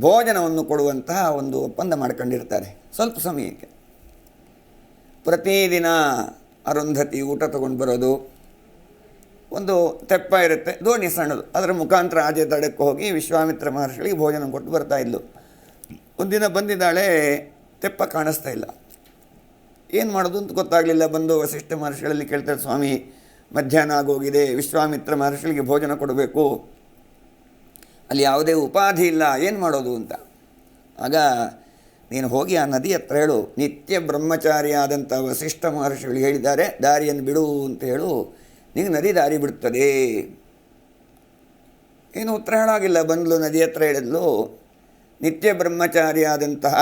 ಭೋಜನವನ್ನು ಕೊಡುವಂತಹ ಒಂದು ಒಪ್ಪಂದ ಮಾಡ್ಕೊಂಡಿರ್ತಾರೆ. ಸ್ವಲ್ಪ ಸಮಯಕ್ಕೆ. ಪ್ರತಿದಿನ ಅರುಂಧತಿ ಊಟ ತಗೊಂಡು ಬರೋದು. ಒಂದು ತೆಪ್ಪ ಇರುತ್ತೆ, ದೋಣಿ ಸಣ್ಣದು. ಅದರ ಮುಖಾಂತರ ಆಜೆ ದಡಕ್ಕೆ ಹೋಗಿ ವಿಶ್ವಾಮಿತ್ರ ಮಹರ್ಷಿಗಳಿಗೆ ಭೋಜನ ಕೊಟ್ಟು ಬರ್ತಾ ಇದ್ಲು. ಒಂದಿನ ಬಂದಿದ್ದಾಳೆ, ತೆಪ್ಪ ಕಾಣಿಸ್ತಾ ಇಲ್ಲ. ಏನು ಮಾಡೋದು ಅಂತ ಗೊತ್ತಾಗಲಿಲ್ಲ. ಬಂದು ವಸಿಷ್ಠ ಮಹರ್ಷಿಗಳಲ್ಲಿ ಕೇಳ್ತಾರೆ, ಸ್ವಾಮಿ ಮಧ್ಯಾಹ್ನ ಆಗೋಗಿದೆ, ವಿಶ್ವಾಮಿತ್ರ ಮಹರ್ಷಿಗಳಿಗೆ ಭೋಜನ ಕೊಡಬೇಕು. ಅಲ್ಲಿ ಯಾವುದೇ ಉಪಾಧಿ ಇಲ್ಲ, ಏನು ಮಾಡೋದು ಅಂತ. ಆಗ ನೀನು ಹೋಗಿ ಆ ನದಿ ಹತ್ರ ಹೇಳು, ನಿತ್ಯ ಬ್ರಹ್ಮಚಾರಿಯಾದಂಥ ವಸಿಷ್ಠ ಮಹರ್ಷಿಗಳು ಹೇಳಿದ್ದಾರೆ, ದಾರಿಯನ್ನು ಬಿಡು ಅಂತ ಹೇಳು, ನಿಂಗೆ ನದಿ ದಾರಿ ಬಿಡ್ತದೆ. ಏನು ಉತ್ತರ ಹೇಳಾಗಿಲ್ಲ, ಬಂದಲು ನದಿ ಹತ್ರ ಹೇಳಿದ್ಲು, ನಿತ್ಯ ಬ್ರಹ್ಮಚಾರಿಯಾದಂತಹ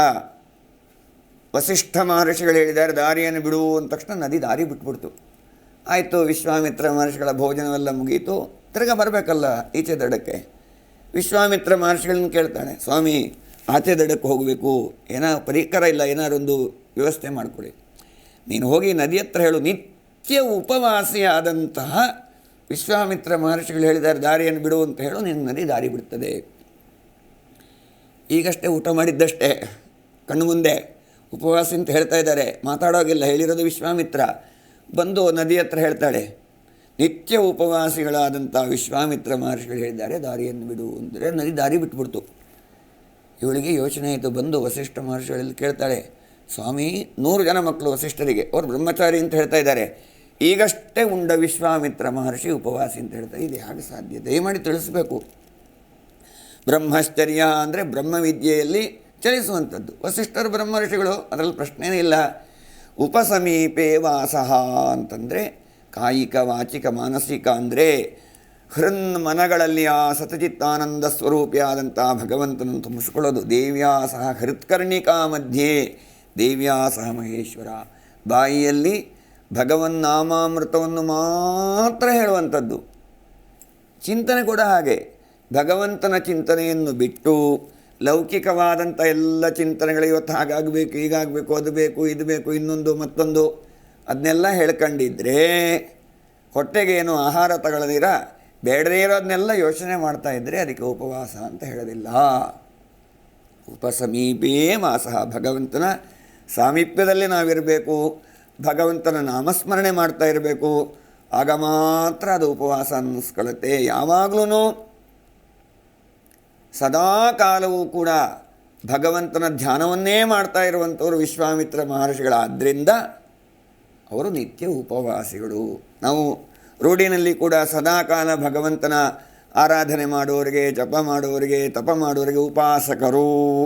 ವಸಿಷ್ಠ ಮಹರ್ಷಿಗಳು ಹೇಳಿದ್ದಾರೆ, ದಾರಿಯನ್ನು ಬಿಡು ಅಂದ ತಕ್ಷಣ ನದಿ ದಾರಿ ಬಿಟ್ಬಿಡ್ತು. ಆಯಿತು ವಿಶ್ವಾಮಿತ್ರ ಮಹರ್ಷಿಗಳ ಭೋಜನವೆಲ್ಲ ಮುಗೀತು, ತಿರ್ಗ ಬರಬೇಕಲ್ಲ ಈಚೆ ದಡಕ್ಕೆ. ವಿಶ್ವಾಮಿತ್ರ ಮಹರ್ಷಿಗಳನ್ನ ಕೇಳ್ತಾನೆ ಸ್ವಾಮಿ, ಆಚೆ ದಡಕ್ಕೆ ಹೋಗಬೇಕು, ಏನೋ ಪರಿಕರ ಇಲ್ಲ, ಏನಾರೊಂದು ವ್ಯವಸ್ಥೆ ಮಾಡಿಕೊಡಿ. ನೀನು ಹೋಗಿ ನದಿ ಹತ್ರ ಹೇಳು, ನಿತ್ಯ ಉಪವಾಸಿಯಾದಂತಹ ವಿಶ್ವಾಮಿತ್ರ ಮಹರ್ಷಿಗಳು ಹೇಳಿದ್ದಾರೆ, ದಾರಿಯನ್ನು ಬಿಡು ಅಂತ ಹೇಳು, ನಿನ್ನ ನದಿ ದಾರಿ ಬಿಡ್ತದೆ. ಈಗಷ್ಟೇ ಊಟ ಮಾಡಿದ್ದಷ್ಟೇ. ಕಣ್ಣು ಮುಂದೆ ಉಪವಾಸಿ ಅಂತ ಹೇಳ್ತಾ ಇದ್ದಾರೆ, ಮಾತಾಡೋಗಿಲ್ಲ, ಹೇಳಿರೋದು ವಿಶ್ವಾಮಿತ್ರ. ಬಂದು ನದಿ ಹತ್ರ ಹೇಳ್ತಾಳೆ, ನಿತ್ಯ ಉಪವಾಸಿಗಳಾದಂಥ ವಿಶ್ವಾಮಿತ್ರ ಮಹರ್ಷಿಗಳು ಹೇಳಿದ್ದಾರೆ, ದಾರಿಯನ್ನು ಬಿಡು ಅಂದರೆ ನದಿ ದಾರಿ ಬಿಟ್ಬಿಡ್ತು. ಇವಳಿಗೆ ಯೋಚನೆ ಆಯಿತು, ಬಂದು ವಸಿಷ್ಠ ಮಹರ್ಷಿಗಳಲ್ಲಿ ಕೇಳ್ತಾಳೆ, ಸ್ವಾಮಿ, ನೂರು ಜನ ಮಕ್ಕಳು ವಸಿಷ್ಠರಿಗೆ, ಅವ್ರು ಬ್ರಹ್ಮಚಾರಿ ಅಂತ ಹೇಳ್ತಾ ಇದ್ದಾರೆ. ಈಗಷ್ಟೇ ಉಂಡ ವಿಶ್ವಾಮಿತ್ರ ಮಹರ್ಷಿ ಉಪವಾಸಿ ಅಂತ ಹೇಳ್ತಾರೆ, ಇದು ಹೇಗೆ ಸಾಧ್ಯ ದಯಮಾಡಿ ತಿಳಿಸ್ಬೇಕು. ಬ್ರಹ್ಮಶ್ಚರ್ಯ ಅಂದರೆ ಬ್ರಹ್ಮವಿದ್ಯೆಯಲ್ಲಿ ಚಲಿಸುವಂಥದ್ದು. ವಸಿಷ್ಠರು ಬ್ರಹ್ಮರ್ಷಿಗಳು ಅದರಲ್ಲಿ ಪ್ರಶ್ನೆಯೇ ಇಲ್ಲ. ಉಪಸಮೀಪೆ ವಾಸಹ ಅಂತಂದರೆ ಕಾಯಿಕ, ವಾಚಿಕ, ಮಾನಸಿಕ ಅಂದರೆ ಹೃನ್ ಮನಗಳಲ್ಲಿ ಆ ಸತಚಿತ್ತಾನಂದ ಸ್ವರೂಪಿಯಾದಂಥ ಭಗವಂತನನ್ನು ತುಂಬಿಸಿಕೊಳ್ಳೋದು. ದೇವ್ಯಾ ಸಹ ಹೃತ್ಕರ್ಣಿಕಾ ಮಧ್ಯೆ ದೇವ್ಯಾ ಸಹ ಮಹೇಶ್ವರ. ಬಾಯಿಯಲ್ಲಿ ಭಗವನ್ ನಾಮಾಮೃತವನ್ನು ಮಾತ್ರ ಹೇಳುವಂಥದ್ದು. ಚಿಂತನೆ ಕೂಡ ಹಾಗೆ. ಭಗವಂತನ ಚಿಂತನೆಯನ್ನು ಬಿಟ್ಟು ಲೌಕಿಕವಾದಂಥ ಎಲ್ಲ ಚಿಂತನೆಗಳು ಇವತ್ತು ಹಾಗಾಗಬೇಕು, ಹೀಗಾಗಬೇಕು, ಅದು ಬೇಕು, ಇದು ಬೇಕು, ಇನ್ನೊಂದು, ಮತ್ತೊಂದು, ಅದನ್ನೆಲ್ಲ ಹೇಳ್ಕೊಂಡಿದ್ರೆ ಹೊಟ್ಟೆಗೆ ಏನು ಆಹಾರ ತಗೊಳ್ಳದಿರ? ಬೇಡದೇ ಇರೋದನ್ನೆಲ್ಲ ಯೋಚನೆ ಮಾಡ್ತಾ ಇದ್ದರೆ ಅದಕ್ಕೆ ಉಪವಾಸ ಅಂತ ಹೇಳೋದಿಲ್ಲ. ಉಪಸಮೀಪೇ ಮಾಸಃ ಭಗವಂತನ ಸಾಮೀಪ್ಯದಲ್ಲಿ ನಾವಿರಬೇಕು, ಭಗವಂತನ ನಾಮಸ್ಮರಣೆ ಮಾಡ್ತಾ ಇರಬೇಕು, ಆಗ ಮಾತ್ರ ಅದು ಉಪವಾಸ ಅನ್ನಿಸ್ಕೊಳ್ಳುತ್ತೆ. ಯಾವಾಗಲೂ ಸದಾ ಕಾಲವೂ ಕೂಡ ಭಗವಂತನ ಧ್ಯಾನವನ್ನೇ ಮಾಡ್ತಾ ಇರುವಂಥವರು ವಿಶ್ವಾಮಿತ್ರ ಮಹರ್ಷಿಗಳಾದ್ದರಿಂದ ಅವರು ನಿತ್ಯ ಉಪವಾಸಿಗಳು. ನಾವು ರೂಢಿನಲ್ಲಿ ಕೂಡ ಸದಾಕಾಲ ಭಗವಂತನ ಆರಾಧನೆ ಮಾಡುವವರಿಗೆ ಜಪ ಮಾಡುವವರಿಗೆ ತಪ ಮಾಡುವವರಿಗೆ ಉಪಾಸಕರು,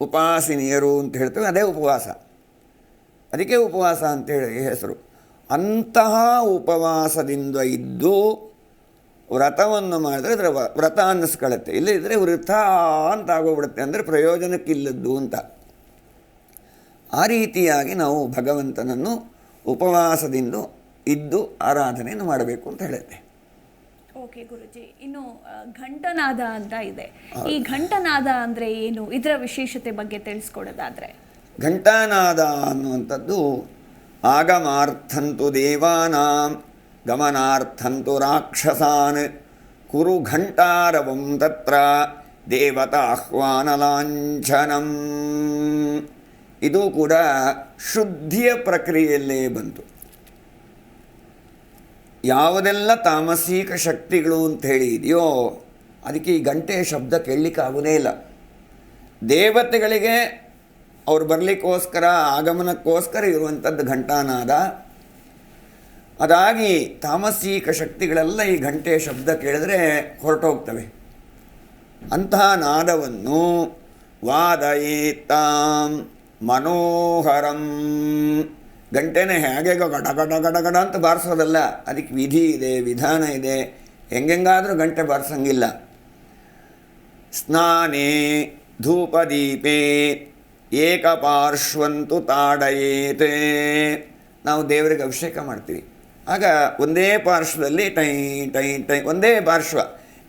ಉಪಾಸಿನಿಯರು ಅಂತ ಹೇಳ್ತೇವೆ. ಅದೇ ಉಪವಾಸ. ಅದಕ್ಕೆ ಉಪವಾಸ ಅಂತೇಳಿ ಹೆಸರು. ಅಂತಹ ಉಪವಾಸದಿಂದ ಇದ್ದು ವ್ರತವನ್ನು ಮಾಡಿದ್ರೆ ಅದರ ವ್ರತ ಅನ್ನಿಸ್ಕೊಳ್ಳುತ್ತೆ. ಇಲ್ಲದಿದ್ದರೆ ವೃಥ ಅಂತ ಆಗೋಗ್ಬಿಡುತ್ತೆ ಅಂದರೆ ಪ್ರಯೋಜನಕ್ಕಿಲ್ಲದ್ದು ಅಂತ. ಆ ರೀತಿಯಾಗಿ ನಾವು ಭಗವಂತನನ್ನು ಉಪವಾಸದಿಂದ ಇದ್ದು ಆರಾಧನೆಯನ್ನು ಮಾಡಬೇಕು ಅಂತ ಹೇಳುತ್ತೆ. ಓಕೆ ಗುರುಜಿ ಇನ್ನು ಘಂಟನಾದ ಅಂತ ಇದೆ. ಈ ಘಂಟನಾದ ಅಂದರೆ ಏನು? ಇದರ ವಿಶೇಷತೆ ಬಗ್ಗೆ ತಿಳಿಸ್ಕೊಡೋದಾದರೆ. ಘಂಟಾನಾದ ಅನ್ನುವಂಥದ್ದು ಆಗಮಾರ್ಥಂತು ದೇವಾನಾಂ ಗಮನಾರ್ಥಂತು ರಾಕ್ಷಸಾನ್ ಕುರು ಘಂಟಾರವಂ ತತ್ರ ದೇವತಾಹ್ವಾನ ಲಾಂಛನಂ ಇದು ಕೂಡ ಶುದ್ಧಿಯ ಪ್ರಕ್ರಿಯೆಯಲ್ಲೇ ಬಂತು ಯಾವುದೆಲ್ಲ ತಾಮಸಿಕ ಶಕ್ತಿಗಳು ಅಂತ ಹೇಳಿ ಇದೆಯೋ, ಅದಕ್ಕೆ ಈ ಗಂಟೆ ಶಬ್ದ ಕೇಳಲಿಕ್ಕೆ ಆಗೋದೇ ಇಲ್ಲ. ದೇವತೆಗಳಿಗೆ ಅವ್ರು ಬರಲಿಕ್ಕೋಸ್ಕರ, ಆಗಮನಕ್ಕೋಸ್ಕರ ಇರುವಂಥದ್ದು ಘಂಟಾನಾದ ಅದಾಗಿ ತಾಮಸೀಕ ಶಕ್ತಿಗಳೆಲ್ಲ ಈ ಘಂಟೆ ಶಬ್ದ ಕೇಳಿದ್ರೆ ಹೊರಟೋಗ್ತವೆ. ಅಂತಹ ನಾದವನ್ನು ವಾದಯಿತಾಂ ಮನೋಹರಂ. ಗಂಟೆನೇ ಹೇಗೆ ಗಡ ಗಡ ಗಡ ಗಡ ಅಂತ ಬಾರಿಸೋದಲ್ಲ, ಅದಕ್ಕೆ ವಿಧಿ ಇದೆ, ವಿಧಾನ ಇದೆ, ಹೆಂಗೆಂಗಾದರೂ ಗಂಟೆ ಬಾರಿಸಂಗಿಲ್ಲ. ಸ್ನಾನೇ ಧೂಪದೀಪೇ ಏಕಪಾರ್ಶ್ವಂತು ತಾಡಯೇತೆ. ನಾವು ದೇವರಿಗೆ ಅಭಿಷೇಕ ಮಾಡ್ತೀವಿ. ಆಗ ಒಂದೇ ಪಾರ್ಶ್ವದಲ್ಲಿ ಟೈ ಟೈ ಟೈ, ಒಂದೇ ಪಾರ್ಶ್ವ.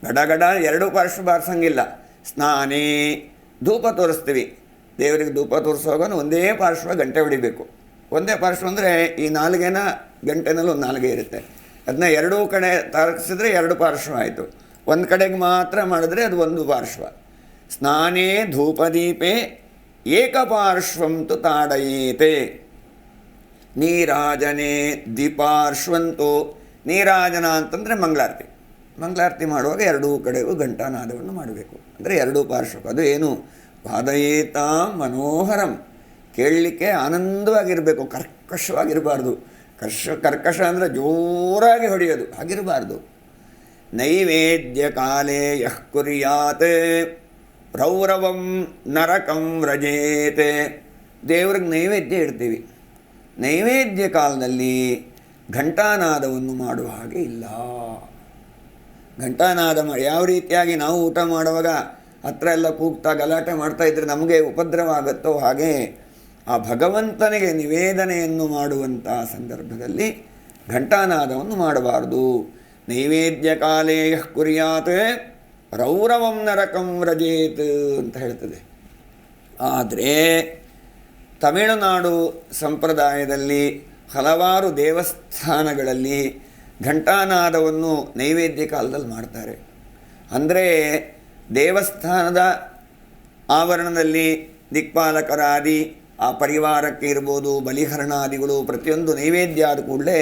ಗಡ ಗಡ, ಎರಡು ಪಾರ್ಶ್ವ ಬಾರಿಸಂಗಿಲ್ಲ. ಸ್ನಾನೇ, ಧೂಪ ತೋರಿಸ್ತೀವಿ. ದೇವರಿಗೆ ಧೂಪ ತೋರಿಸುವಾಗ ಒಂದೇ ಪಾರ್ಶ್ವ ಗಂಟೆ ಹೊಡಿಬೇಕು. ಒಂದೇ ಪಾರ್ಶ್ವ ಅಂದರೆ ಈ ನಾಲ್ಗೇನ ಗಂಟೆನಲ್ಲಿ ಒಂದು ನಾಲ್ಗೆ ಇರುತ್ತೆ. ಅದನ್ನ ಎರಡೂ ಕಡೆ ತಾರಕಿಸಿದ್ರೆ ಎರಡು ಪಾರ್ಶ್ವ ಆಯಿತು. ಒಂದು ಕಡೆಗೆ ಮಾತ್ರ ಮಾಡಿದ್ರೆ ಅದು ಒಂದು ಪಾರ್ಶ್ವ. ಸ್ನಾನೇ ಧೂಪದೀಪೇ ಏಕಪಾರ್ಶ್ವಂತು ತಾಡಯೇತೆ. ನೀರಾಜನೆ ದೀಪಾರ್ಶ್ವಂತು ನೀರಾಜನ ಅಂತಂದರೆ ಮಂಗಳಾರತಿ. ಮಂಗಳಾರತಿ ಮಾಡುವಾಗ ಎರಡೂ ಕಡೆಗೂ ಘಂಟಾನಾದವನ್ನು ಮಾಡಬೇಕು. ಅಂದರೆ ಎರಡೂ ಪಾರ್ಶ್ವಕ್ಕೆ ಅದು ಏನು? ಪಾದಯೇತ ಮನೋಹರಂ. ಕೇಳಲಿಕ್ಕೆ ಆನಂದವಾಗಿರಬೇಕು. ಕರ್ಕಶವಾಗಿರಬಾರ್ದು. ಕರ್ಷ, ಕರ್ಕಶ ಅಂದರೆ ಜೋರಾಗಿ ಹೊಡೆಯೋದು. ಹಾಗಿರಬಾರ್ದು. ನೈವೇದ್ಯ ಕಾಲೇ ಯಃ ಕುರಿಯಾತ್. ರೌರವಂ ನರಕಂ ರಜೇತೆ ದೇವ್ರಿಗೆ ನೈವೇದ್ಯ ಇಡ್ತೀವಿ. ನೈವೇದ್ಯ ಕಾಲದಲ್ಲಿ ಘಂಟಾನಾದವನ್ನು ಮಾಡುವ ಹಾಗೆ ಇಲ್ಲ. ಘಂಟಾನಾದ ಯಾವ ರೀತಿಯಾಗಿ ನಾವು ಊಟ ಮಾಡುವಾಗ ಹತ್ರ ಎಲ್ಲ ಕೂಗ್ತಾ ಗಲಾಟೆ ಮಾಡ್ತಾ ಇದ್ರೆ ನಮಗೆ ಉಪದ್ರವ ಆಗುತ್ತೋ ಹಾಗೆ ಆ ಭಗವಂತನಿಗೆ ನಿವೇದನೆಯನ್ನು ಮಾಡುವಂಥ ಸಂದರ್ಭದಲ್ಲಿ ಘಂಟಾನಾದವನ್ನು ಮಾಡಬಾರ್ದು. ನೈವೇದ್ಯ ಕಾಲೇ ಕುರಿಯಾತ್ ರೌರವಂ ನರಕಂ ವ್ರಜೇತ್ ಅಂತ ಹೇಳ್ತದೆ. ಆದರೆ ತಮಿಳುನಾಡು ಸಂಪ್ರದಾಯದಲ್ಲಿ ಹಲವಾರು ದೇವಸ್ಥಾನಗಳಲ್ಲಿ ಘಂಟಾನಾದವನ್ನು ನೈವೇದ್ಯ ಕಾಲದಲ್ಲಿ ಮಾಡ್ತಾರೆ. ಅಂದರೆ ದೇವಸ್ಥಾನದ ಆವರಣದಲ್ಲಿ ದಿಕ್ಪಾಲಕರಾದಿ, ಆ ಪರಿವಾರಕ್ಕೆ ಇರ್ಬೋದು, ಬಲಿಹರಣಾದಿಗಳು, ಪ್ರತಿಯೊಂದು ನೈವೇದ್ಯ ಆದ ಕೂಡಲೇ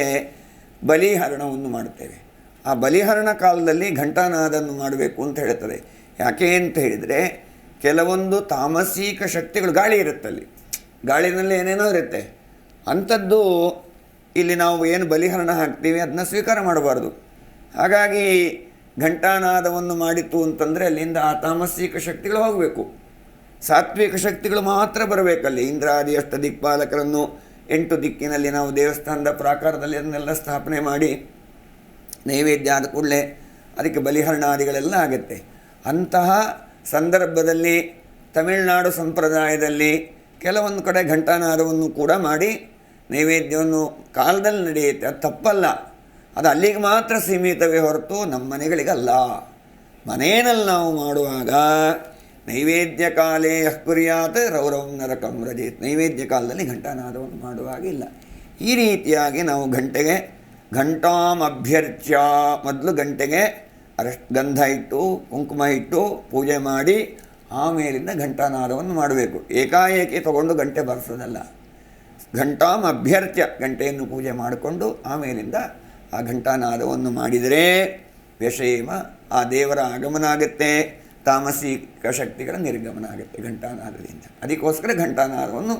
ಬಲಿಹರಣವನ್ನು ಮಾಡುತ್ತೇವೆ. ಆ ಬಲಿಹರಣ ಕಾಲದಲ್ಲಿ ಘಂಟಾನಾದನ್ನು ಮಾಡಬೇಕು ಅಂತ ಹೇಳ್ತದೆ. ಯಾಕೆ ಅಂತ ಹೇಳಿದರೆ, ಕೆಲವೊಂದು ತಾಮಸಿಕ ಶಕ್ತಿಗಳು ಗಾಳಿ ಇರುತ್ತಲ್ಲಿ. ಗಾಳಿನಲ್ಲಿ ಏನೇನೋ ಇರುತ್ತೆ. ಅಂಥದ್ದು ಇಲ್ಲಿ ನಾವು ಏನು ಬಲಿಹರಣ ಹಾಕ್ತೀವಿ ಅದನ್ನ ಸ್ವೀಕಾರ ಮಾಡಬಾರ್ದು. ಹಾಗಾಗಿ ಘಂಟಾನಾದವನ್ನು ಮಾಡಿತು ಅಂತಂದರೆ ಅಲ್ಲಿಂದ ಆ ತಾಮಸಿಕ ಶಕ್ತಿಗಳು ಹೋಗಬೇಕು. ಸಾತ್ವಿಕ ಶಕ್ತಿಗಳು ಮಾತ್ರ ಬರಬೇಕಲ್ಲಿ. ಇಂದ್ರಾದಿ ಅಷ್ಟ ದಿಕ್ಪಾಲಕರನ್ನು ಎಂಟು ದಿಕ್ಕಿನಲ್ಲಿ ನಾವು ದೇವಸ್ಥಾನದ ಪ್ರಾಕಾರದಲ್ಲಿ ಅದನ್ನೆಲ್ಲ ಸ್ಥಾಪನೆ ಮಾಡಿ ನೈವೇದ್ಯ ಆದ ಕೂಡಲೇ ಅದಕ್ಕೆ ಬಲಿಹರಣಾದಿಗಳೆಲ್ಲ ಆಗುತ್ತೆ. ಅಂತಹ ಸಂದರ್ಭದಲ್ಲಿ ತಮಿಳುನಾಡು ಸಂಪ್ರದಾಯದಲ್ಲಿ ಕೆಲವೊಂದು ಕಡೆ ಘಂಟಾನಾದವನ್ನು ಕೂಡ ಮಾಡಿ ನೈವೇದ್ಯವನ್ನು ಕಾಲದಲ್ಲಿ ನಡೆಯುತ್ತೆ. ಅದು ತಪ್ಪಲ್ಲ. ಅದು ಅಲ್ಲಿಗೆ ಮಾತ್ರ ಸೀಮಿತವೇ ಹೊರತು ನಮ್ಮ ಮನೆಗಳಿಗಲ್ಲ. ಮನೆಯಲ್ಲಿ ನಾವು ಮಾಡುವಾಗ ನೈವೇದ್ಯ ಕಾಲೇ ಯಃಕುರ್ಯಾತ್ ರೌರವಂ ನರಕಂ ರಜೇತ್ ನೈವೇದ್ಯ ಕಾಲದಲ್ಲಿ ಘಂಟಾನಾದವನ್ನು ಮಾಡುವಾಗಿಲ್ಲ ಈ ರೀತಿಯಾಗಿ ನಾವು ಗಂಟೆಗೆ ಘಂಟಾಮ್ ಅಭ್ಯರ್ಚ್ಯ. ಮೊದಲು ಗಂಟೆಗೆ ಅರಷ್ಟು ಗಂಧ ಇಟ್ಟು, ಕುಂಕುಮ ಇಟ್ಟು, ಪೂಜೆ ಮಾಡಿ ಆಮೇಲಿಂದ ಘಂಟಾನಾದವನ್ನು ಮಾಡಬೇಕು. ಏಕಾಏಕಿ ತಗೊಂಡು ಗಂಟೆ ಬರ್ಸೋದಲ್ಲ. ಘಂಟಾಂ ಅಭ್ಯರ್ಥ್ಯ ಗಂಟೆಯನ್ನು ಪೂಜೆ ಮಾಡಿಕೊಂಡು ಆಮೇಲಿಂದ ಆ ಘಂಟಾನಾದವನ್ನು ಮಾಡಿದರೆ ವ್ಯಷೇಮ ಆ ದೇವರ ಆಗಮನ ಆಗುತ್ತೆ, ತಾಮಸಿಕ ಶಕ್ತಿಗಳ ನಿರ್ಗಮನ ಆಗುತ್ತೆ ಘಂಟಾನಾದದಿಂದ. ಅದಕ್ಕೋಸ್ಕರ ಘಂಟಾನಾದವನ್ನು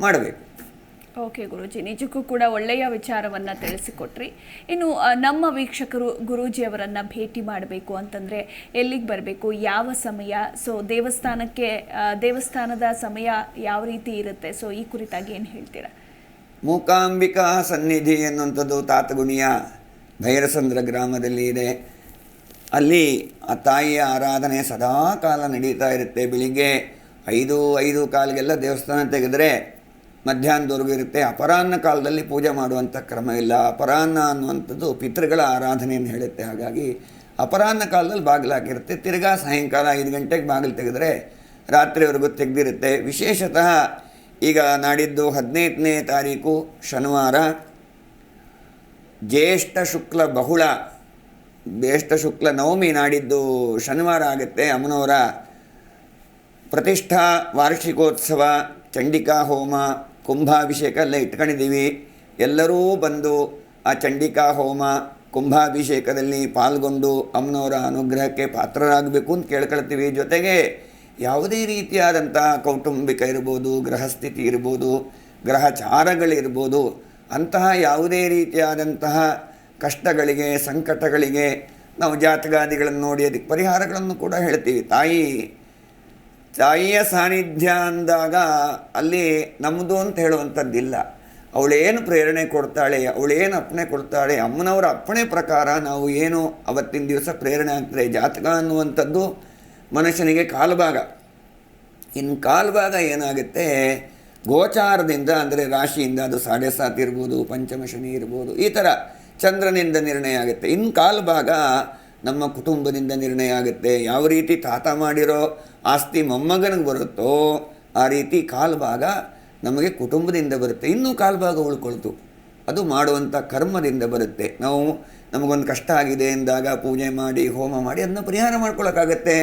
ಮಾಡಬೇಕು. ಓಕೆ ಗುರುಜಿ, ನಿಜಕ್ಕೂ ಕೂಡ ಒಳ್ಳೆಯ ವಿಚಾರವನ್ನ ತಿಳಿಸಿಕೊಟ್ರಿ. ಇನ್ನು ನಮ್ಮ ವೀಕ್ಷಕರು ಗುರೂಜಿಯವರನ್ನು ಭೇಟಿ ಮಾಡಬೇಕು ಅಂತಂದ್ರೆ ಎಲ್ಲಿಗೆ ಬರಬೇಕು, ಯಾವ ಸಮಯ, ಸೊ ದೇವಸ್ಥಾನಕ್ಕೆ ದೇವಸ್ಥಾನದ ಸಮಯ ಯಾವ ರೀತಿ ಇರುತ್ತೆ, ಸೊ ಈ ಕುರಿತಾಗಿ ಏನು ಹೇಳ್ತೀರಾ? ಮೂಕಾಂಬಿಕಾ ಸನ್ನಿಧಿ ಎನ್ನುವಂಥದ್ದು ತಾತಗುಣಿಯ ಭೈರಸಂದ್ರ ಗ್ರಾಮದಲ್ಲಿ ಇದೆ. ಅಲ್ಲಿ ಆ ತಾಯಿಯ ಆರಾಧನೆ ಸದಾ ಕಾಲ ನಡೀತಾ ಇರುತ್ತೆ. ಬೆಳಿಗ್ಗೆ ಐದು ಐದು ಕಾಲಿಗೆಲ್ಲ ದೇವಸ್ಥಾನ ತೆಗೆದರೆ ಮಧ್ಯಾಹ್ನದವರೆಗೂ ಇರುತ್ತೆ. ಅಪರಾಹ್ನ ಕಾಲದಲ್ಲಿ ಪೂಜೆ ಮಾಡುವಂಥ ಕ್ರಮ ಇಲ್ಲ. ಅಪರಾಹ್ನ ಅನ್ನುವಂಥದ್ದು ಪಿತೃಗಳ ಆರಾಧನೆಯನ್ನು ಹೇಳುತ್ತೆ. ಹಾಗಾಗಿ ಅಪರಾಹ್ನ ಕಾಲದಲ್ಲಿ ಬಾಗಿಲು ಹಾಕಿರುತ್ತೆ. ತಿರ್ಗಾ ಸಾಯಂಕಾಲ ಐದು ಗಂಟೆಗೆ ಬಾಗಿಲು ತೆಗೆದರೆ ರಾತ್ರಿವರೆಗೂ ತೆಗೆದಿರುತ್ತೆ. ವಿಶೇಷತಃ ಈಗ ನಾಡಿದ್ದು ಹದಿನೈದನೇ ತಾರೀಕು ಶನಿವಾರ. ಜ್ಯೇಷ್ಠ ಶುಕ್ಲ ಬಹುಳ. ಜ್ಯೇಷ್ಠ ಶುಕ್ಲ ನವಮಿ ನಾಡಿದ್ದು ಶನಿವಾರ ಆಗುತ್ತೆ. ಅಮ್ಮನವರ ಪ್ರತಿಷ್ಠಾ ವಾರ್ಷಿಕೋತ್ಸವ ಚಂಡಿಕಾ ಹೋಮ ಕುಂಭಾಭಿಷೇಕ ಎಲ್ಲ ಇಟ್ಕೊಂಡಿದ್ದೀವಿ. ಎಲ್ಲರೂ ಬಂದು ಆ ಚಂಡಿಕಾ ಹೋಮ, ಕುಂಭಾಭಿಷೇಕದಲ್ಲಿ ಪಾಲ್ಗೊಂಡು ಅಮ್ಮನವರ ಅನುಗ್ರಹಕ್ಕೆ ಪಾತ್ರರಾಗಬೇಕು ಅಂತ ಕೇಳ್ಕೊಳ್ತೀವಿ. ಜೊತೆಗೆ ಯಾವುದೇ ರೀತಿಯಾದಂಥ ಕೌಟುಂಬಿಕ ಇರ್ಬೋದು, ಗೃಹಸ್ಥಿತಿ ಇರ್ಬೋದು ಗ್ರಹಚಾರಗಳಿರ್ಬೋದು ಅಂತಹ ಯಾವುದೇ ರೀತಿಯಾದಂತಹ ಕಷ್ಟಗಳಿಗೆ, ಸಂಕಟಗಳಿಗೆ ನಾವು ಜಾತಕಾದಿಗಳನ್ನು ನೋಡಿ ಅದಕ್ಕೆ ಪರಿಹಾರಗಳನ್ನು ಕೂಡ ಹೇಳ್ತೀವಿ. ತಾಯಿ ತಾಯಿಯ ಸಾನ್ನಿಧ್ಯ ಅಂದಾಗ ಅಲ್ಲಿ ನಮ್ಮದು ಅಂತ ಹೇಳುವಂಥದ್ದಿಲ್ಲ. ಅವಳೇನು ಪ್ರೇರಣೆ ಕೊಡ್ತಾಳೆ, ಅವಳೇನು ಅಪ್ಪಣೆ ಕೊಡ್ತಾಳೆ, ಅಮ್ಮನವರ ಅಪ್ಪಣೆ ಪ್ರಕಾರ ನಾವು ಏನು ಅವತ್ತಿನ ದಿವಸ ಪ್ರೇರಣೆ ಆಗ್ತದೆ ಜಾತಕ ಅನ್ನುವಂಥದ್ದು ಮನುಷ್ಯನಿಗೆ ಕಾಲಭಾಗ. ಇನ್ನು ಕಾಲಭಾಗ ಏನಾಗುತ್ತೆ, ಗೋಚಾರದಿಂದ ಅಂದರೆ ರಾಶಿಯಿಂದ ಅದು ಸಾಡೆ ಸಾತ್ ಇರ್ಬೋದು, ಪಂಚಮ ಶನಿ ಇರ್ಬೋದು, ಈ ಥರ ಚಂದ್ರನಿಂದ ನಿರ್ಣಯ ಆಗುತ್ತೆ. ಇನ್ನು ಕಾಲಭಾಗ ನಮ್ಮ ಕುಟುಂಬದಿಂದ ನಿರ್ಣಯ ಆಗುತ್ತೆ. ಯಾವ ರೀತಿ ತಾತ ಮಾಡಿರೋ ಆಸ್ತಿ ಮೊಮ್ಮಗನಿಗೆ ಬರುತ್ತೋ ಆ ರೀತಿ ಕಾಲಭಾಗ ನಮಗೆ ಕುಟುಂಬದಿಂದ ಬರುತ್ತೆ. ಇನ್ನೂ ಕಾಲಭಾಗ ಉಳ್ಕೊಳ್ತು. ಅದು ಮಾಡುವಂಥ ಕರ್ಮದಿಂದ ಬರುತ್ತೆ. ನಾವು ನಮಗೊಂದು ಕಷ್ಟ ಆಗಿದೆ ಎಂದಾಗ ಪೂಜೆ ಮಾಡಿ, ಹೋಮ ಮಾಡಿ ಅದನ್ನ ಪರಿಹಾರ ಮಾಡ್ಕೊಳ್ಳೋಕ್ಕಾಗತ್ತೆ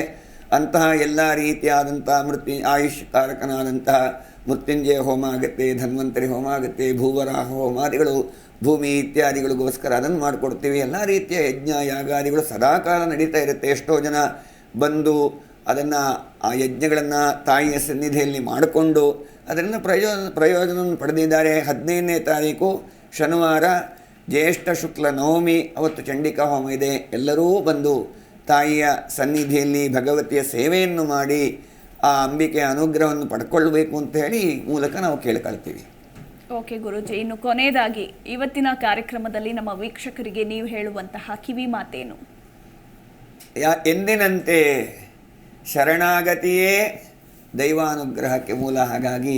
ಅಂತಹ ಎಲ್ಲ ರೀತಿಯಾದಂಥ ಮೃತ್ಯು, ಆಯುಷ್ ಕಾರಕನಾದಂತಹ ಮೃತ್ಯುಂಜಯ ಹೋಮ ಆಗುತ್ತೆ, ಧನ್ವಂತರಿ ಹೋಮ ಆಗುತ್ತೆ ಭೂವರಾಹ ಹೋಮಾದಿಗಳು, ಭೂಮಿ ಇತ್ಯಾದಿಗಳಿಗೋಸ್ಕರ ಅದನ್ನು ಮಾಡಿಕೊಡ್ತೀವಿ. ಎಲ್ಲ ರೀತಿಯ ಯಜ್ಞ, ಯಾಗಾದಿಗಳು ಸದಾಕಾಲ ನಡೀತಾ ಇರುತ್ತೆ. ಎಷ್ಟೋ ಜನ ಬಂದು ಅದನ್ನು ಆ ಯಜ್ಞಗಳನ್ನು ತಾಯಿಯ ಸನ್ನಿಧಿಯಲ್ಲಿ ಮಾಡಿಕೊಂಡು ಅದರಿಂದ ಪ್ರಯೋಜನ ಪ್ರಯೋಜನವನ್ನು ಪಡೆದಿದ್ದಾರೆ. ಹದಿನೈದನೇ ತಾರೀಕು ಶನಿವಾರ ಜ್ಯೇಷ್ಠ ಶುಕ್ಲ ನವಮಿ ಅವತ್ತು ಚಂಡಿಕಾ ಹೋಮ ಇದೆ. ಎಲ್ಲರೂ ಬಂದು ತಾಯಿಯ ಸನ್ನಿಧಿಯಲ್ಲಿ ಭಗವತಿಯ ಸೇವೆಯನ್ನು ಮಾಡಿ ಆ ಅಂಬಿಕೆಯ ಅನುಗ್ರಹವನ್ನು ಪಡ್ಕೊಳ್ಬೇಕು ಅಂತ ಹೇಳಿ ಮೂಲಕ ನಾವು ಕೇಳ್ಕೊಳ್ತೀವಿ. ಓಕೆ ಗುರುಜಿ ಇನ್ನು ಕೊನೆಯದಾಗಿ ಇವತ್ತಿನ ಕಾರ್ಯಕ್ರಮದಲ್ಲಿ ನಮ್ಮ ವೀಕ್ಷಕರಿಗೆ ನೀವು ಹೇಳುವಂತಹ ಕಿವಿ ಮಾತೇನು? ಯಾ ಎಂದಿನಂತೆ ಶರಣಾಗತಿಯೇ ದೈವಾನುಗ್ರಹಕ್ಕೆ ಮೂಲ. ಹಾಗಾಗಿ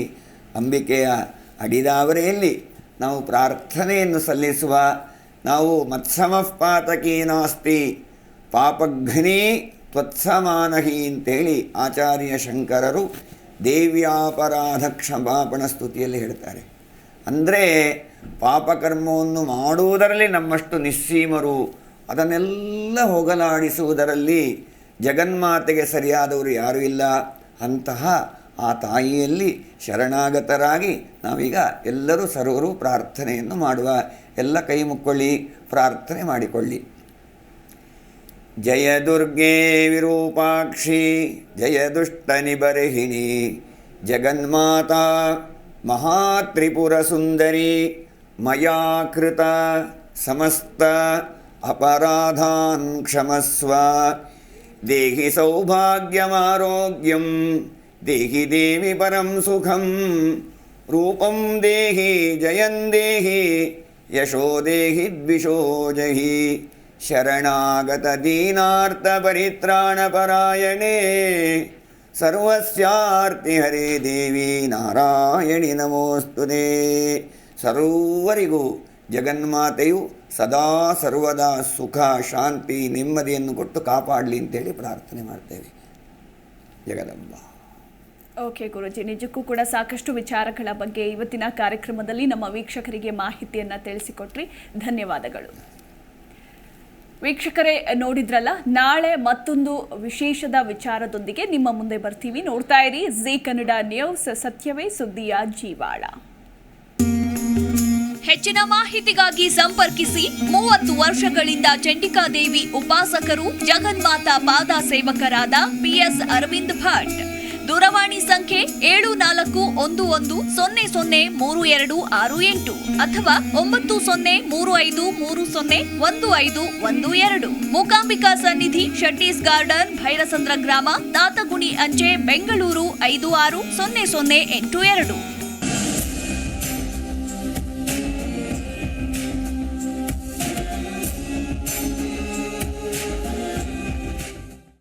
ಅಂಬಿಕೆಯ ಅಡಿದಾವರೆಯಲ್ಲಿ ನಾವು ಪ್ರಾರ್ಥನೆಯನ್ನು ಸಲ್ಲಿಸುವ. ನಾವು ಮತ್ಸಮಃಪಾತಕೀ ನಾಸ್ತಿ ಪಾಪಘ್ನಿ ತ್ವತ್ಸಮಾನಹಿ ಅಂತೇಳಿ ಆಚಾರ್ಯ ಶಂಕರರು ದೇವ್ಯಾಪರಾಧ ಕ್ಷಮಾಪಣ ಸ್ತುತಿಯಲ್ಲಿ ಹೇಳ್ತಾರೆ. ಅಂದರೆ ಪಾಪಕರ್ಮವನ್ನು ಮಾಡುವುದರಲ್ಲಿ ನಮ್ಮಷ್ಟು ನಿಸ್ಸೀಮರು, ಅದನ್ನೆಲ್ಲ ಹೋಗಲಾಡಿಸುವುದರಲ್ಲಿ ಜಗನ್ಮಾತೆಗೆ ಸರಿಯಾದವರು ಯಾರೂ ಇಲ್ಲ. ಅಂತಹ ಆ ತಾಯಿಯಲ್ಲಿ ಶರಣಾಗತರಾಗಿ ನಾವೀಗ ಎಲ್ಲರೂ ಸರ್ವರು ಪ್ರಾರ್ಥನೆಯನ್ನು ಮಾಡುವ. ಎಲ್ಲ ಕೈ ಮುಕ್ಕೊಳ್ಳಿ, ಪ್ರಾರ್ಥನೆ ಮಾಡಿಕೊಳ್ಳಿ. ಜಯ ದುರ್ಗೆ ವಿರೂಪಾಕ್ಷಿ, ಜಯ ದುಷ್ಟನಿಬರ್ಹಿಣಿ ಜಗನ್ಮಾತಾ ಮಹಾತ್ರಿಪುರ ಸುಂದರಿ ಮಯಾ ಕೃತ ಸಮಸ್ತ ಅಪರಾಧಾನ್ ಕ್ಷಮಸ್ವ. ದೇಹಿ ಸೌಭಾಗ್ಯಮಾರೋಗ್ಯಂ ದೇಹಿ ದೇವಿ ಪರಂ ಸುಖಂ ರೂಪಂ ದೇಹಿ ಜಯಂ ದೇಹಿ ಯಶೋ ದೇಹಿ ದ್ವಿಷೋ ಜಹಿ ಶರಣಾಗತ ದೀನಾರ್ಥ ಪರಿತ್ರಾಣ ಪರಾಯಣೆ ಸರ್ವಸ್ಯಾರ್ತಿ ಹರೇ ದೇವಿ ನಾರಾಯಣಿ ನಮೋಸ್ತುತೆ ಸರ್ವರಿಗೂ ಜಗನ್ಮಾತೆಯು ಸದಾ ಸರ್ವದಾ ಸುಖ ಶಾಂತಿ ನೆಮ್ಮದಿಯನ್ನು ಕೊಟ್ಟು ಕಾಪಾಡಲಿ ಅಂತೇಳಿ ಪ್ರಾರ್ಥನೆ ಮಾಡ್ತೇವೆ. ಜಗದಂಬ ಓಕೆ ಗುರುಜಿ, ನಿಜಕ್ಕೂ ಕೂಡ ಸಾಕಷ್ಟು ವಿಚಾರಗಳ ಬಗ್ಗೆ ಇವತ್ತಿನ ಕಾರ್ಯಕ್ರಮದಲ್ಲಿ ನಮ್ಮ ವೀಕ್ಷಕರಿಗೆ ಮಾಹಿತಿಯನ್ನು ತಿಳಿಸಿಕೊಟ್ರಿ. ಧನ್ಯವಾದಗಳು. ವೀಕ್ಷಕರೇ, ನೋಡಿದ್ರಲ್ಲ, ನಾಳೆ ಮತ್ತೊಂದು ವಿಶೇಷದ ವಿಚಾರದೊಂದಿಗೆ ನಿಮ್ಮ ಮುಂದೆ ಬರ್ತೀವಿ. ನೋಡ್ತಾ ಇರಿ ಜಿ ಕನ್ನಡ ನ್ಯೂಸ್, ಸತ್ಯವೇ ಸುದ್ದಿಯ ಜೀವಾಳ. ಹೆಚ್ಚಿನ ಮಾಹಿತಿಗಾಗಿ ಸಂಪರ್ಕಿಸಿ ಮೂವತ್ತು ವರ್ಷಗಳಿಂದ ಚಂಡಿಕಾದೇವಿ ಉಪಾಸಕರು ಜಗನ್ಮಾತಾ ಪಾದ ಸೇವಕರಾದ ಪಿಎಸ್ ಅರವಿಂದ್ ಭಟ್. ದೂರವಾಣಿ ಸಂಖ್ಯೆ ಏಳು ನಾಲ್ಕು ಒಂದು ಒಂದು ಸೊನ್ನೆ ಸೊನ್ನೆ ಮೂರು ಎರಡು ಆರು ಎಂಟು ಅಥವಾ ಒಂಬತ್ತು ಸೊನ್ನೆ ಮೂರು ಐದು ಮೂರು ಸೊನ್ನೆ ಒಂದು ಐದು ಒಂದು ಎರಡು. ಮೂಕಾಂಬಿಕಾ ಸನ್ನಿಧಿ ಶಟ್ಟೀಸ್ ಗಾರ್ಡನ್, ಭೈರಸಂದ್ರ ಗ್ರಾಮ ತಾತಗುಣಿ ಅಂಚೆ, ಬೆಂಗಳೂರು ಐದು ಆರು ಸೊನ್ನೆ ಸೊನ್ನೆ ಎಂಟು ಎರಡು.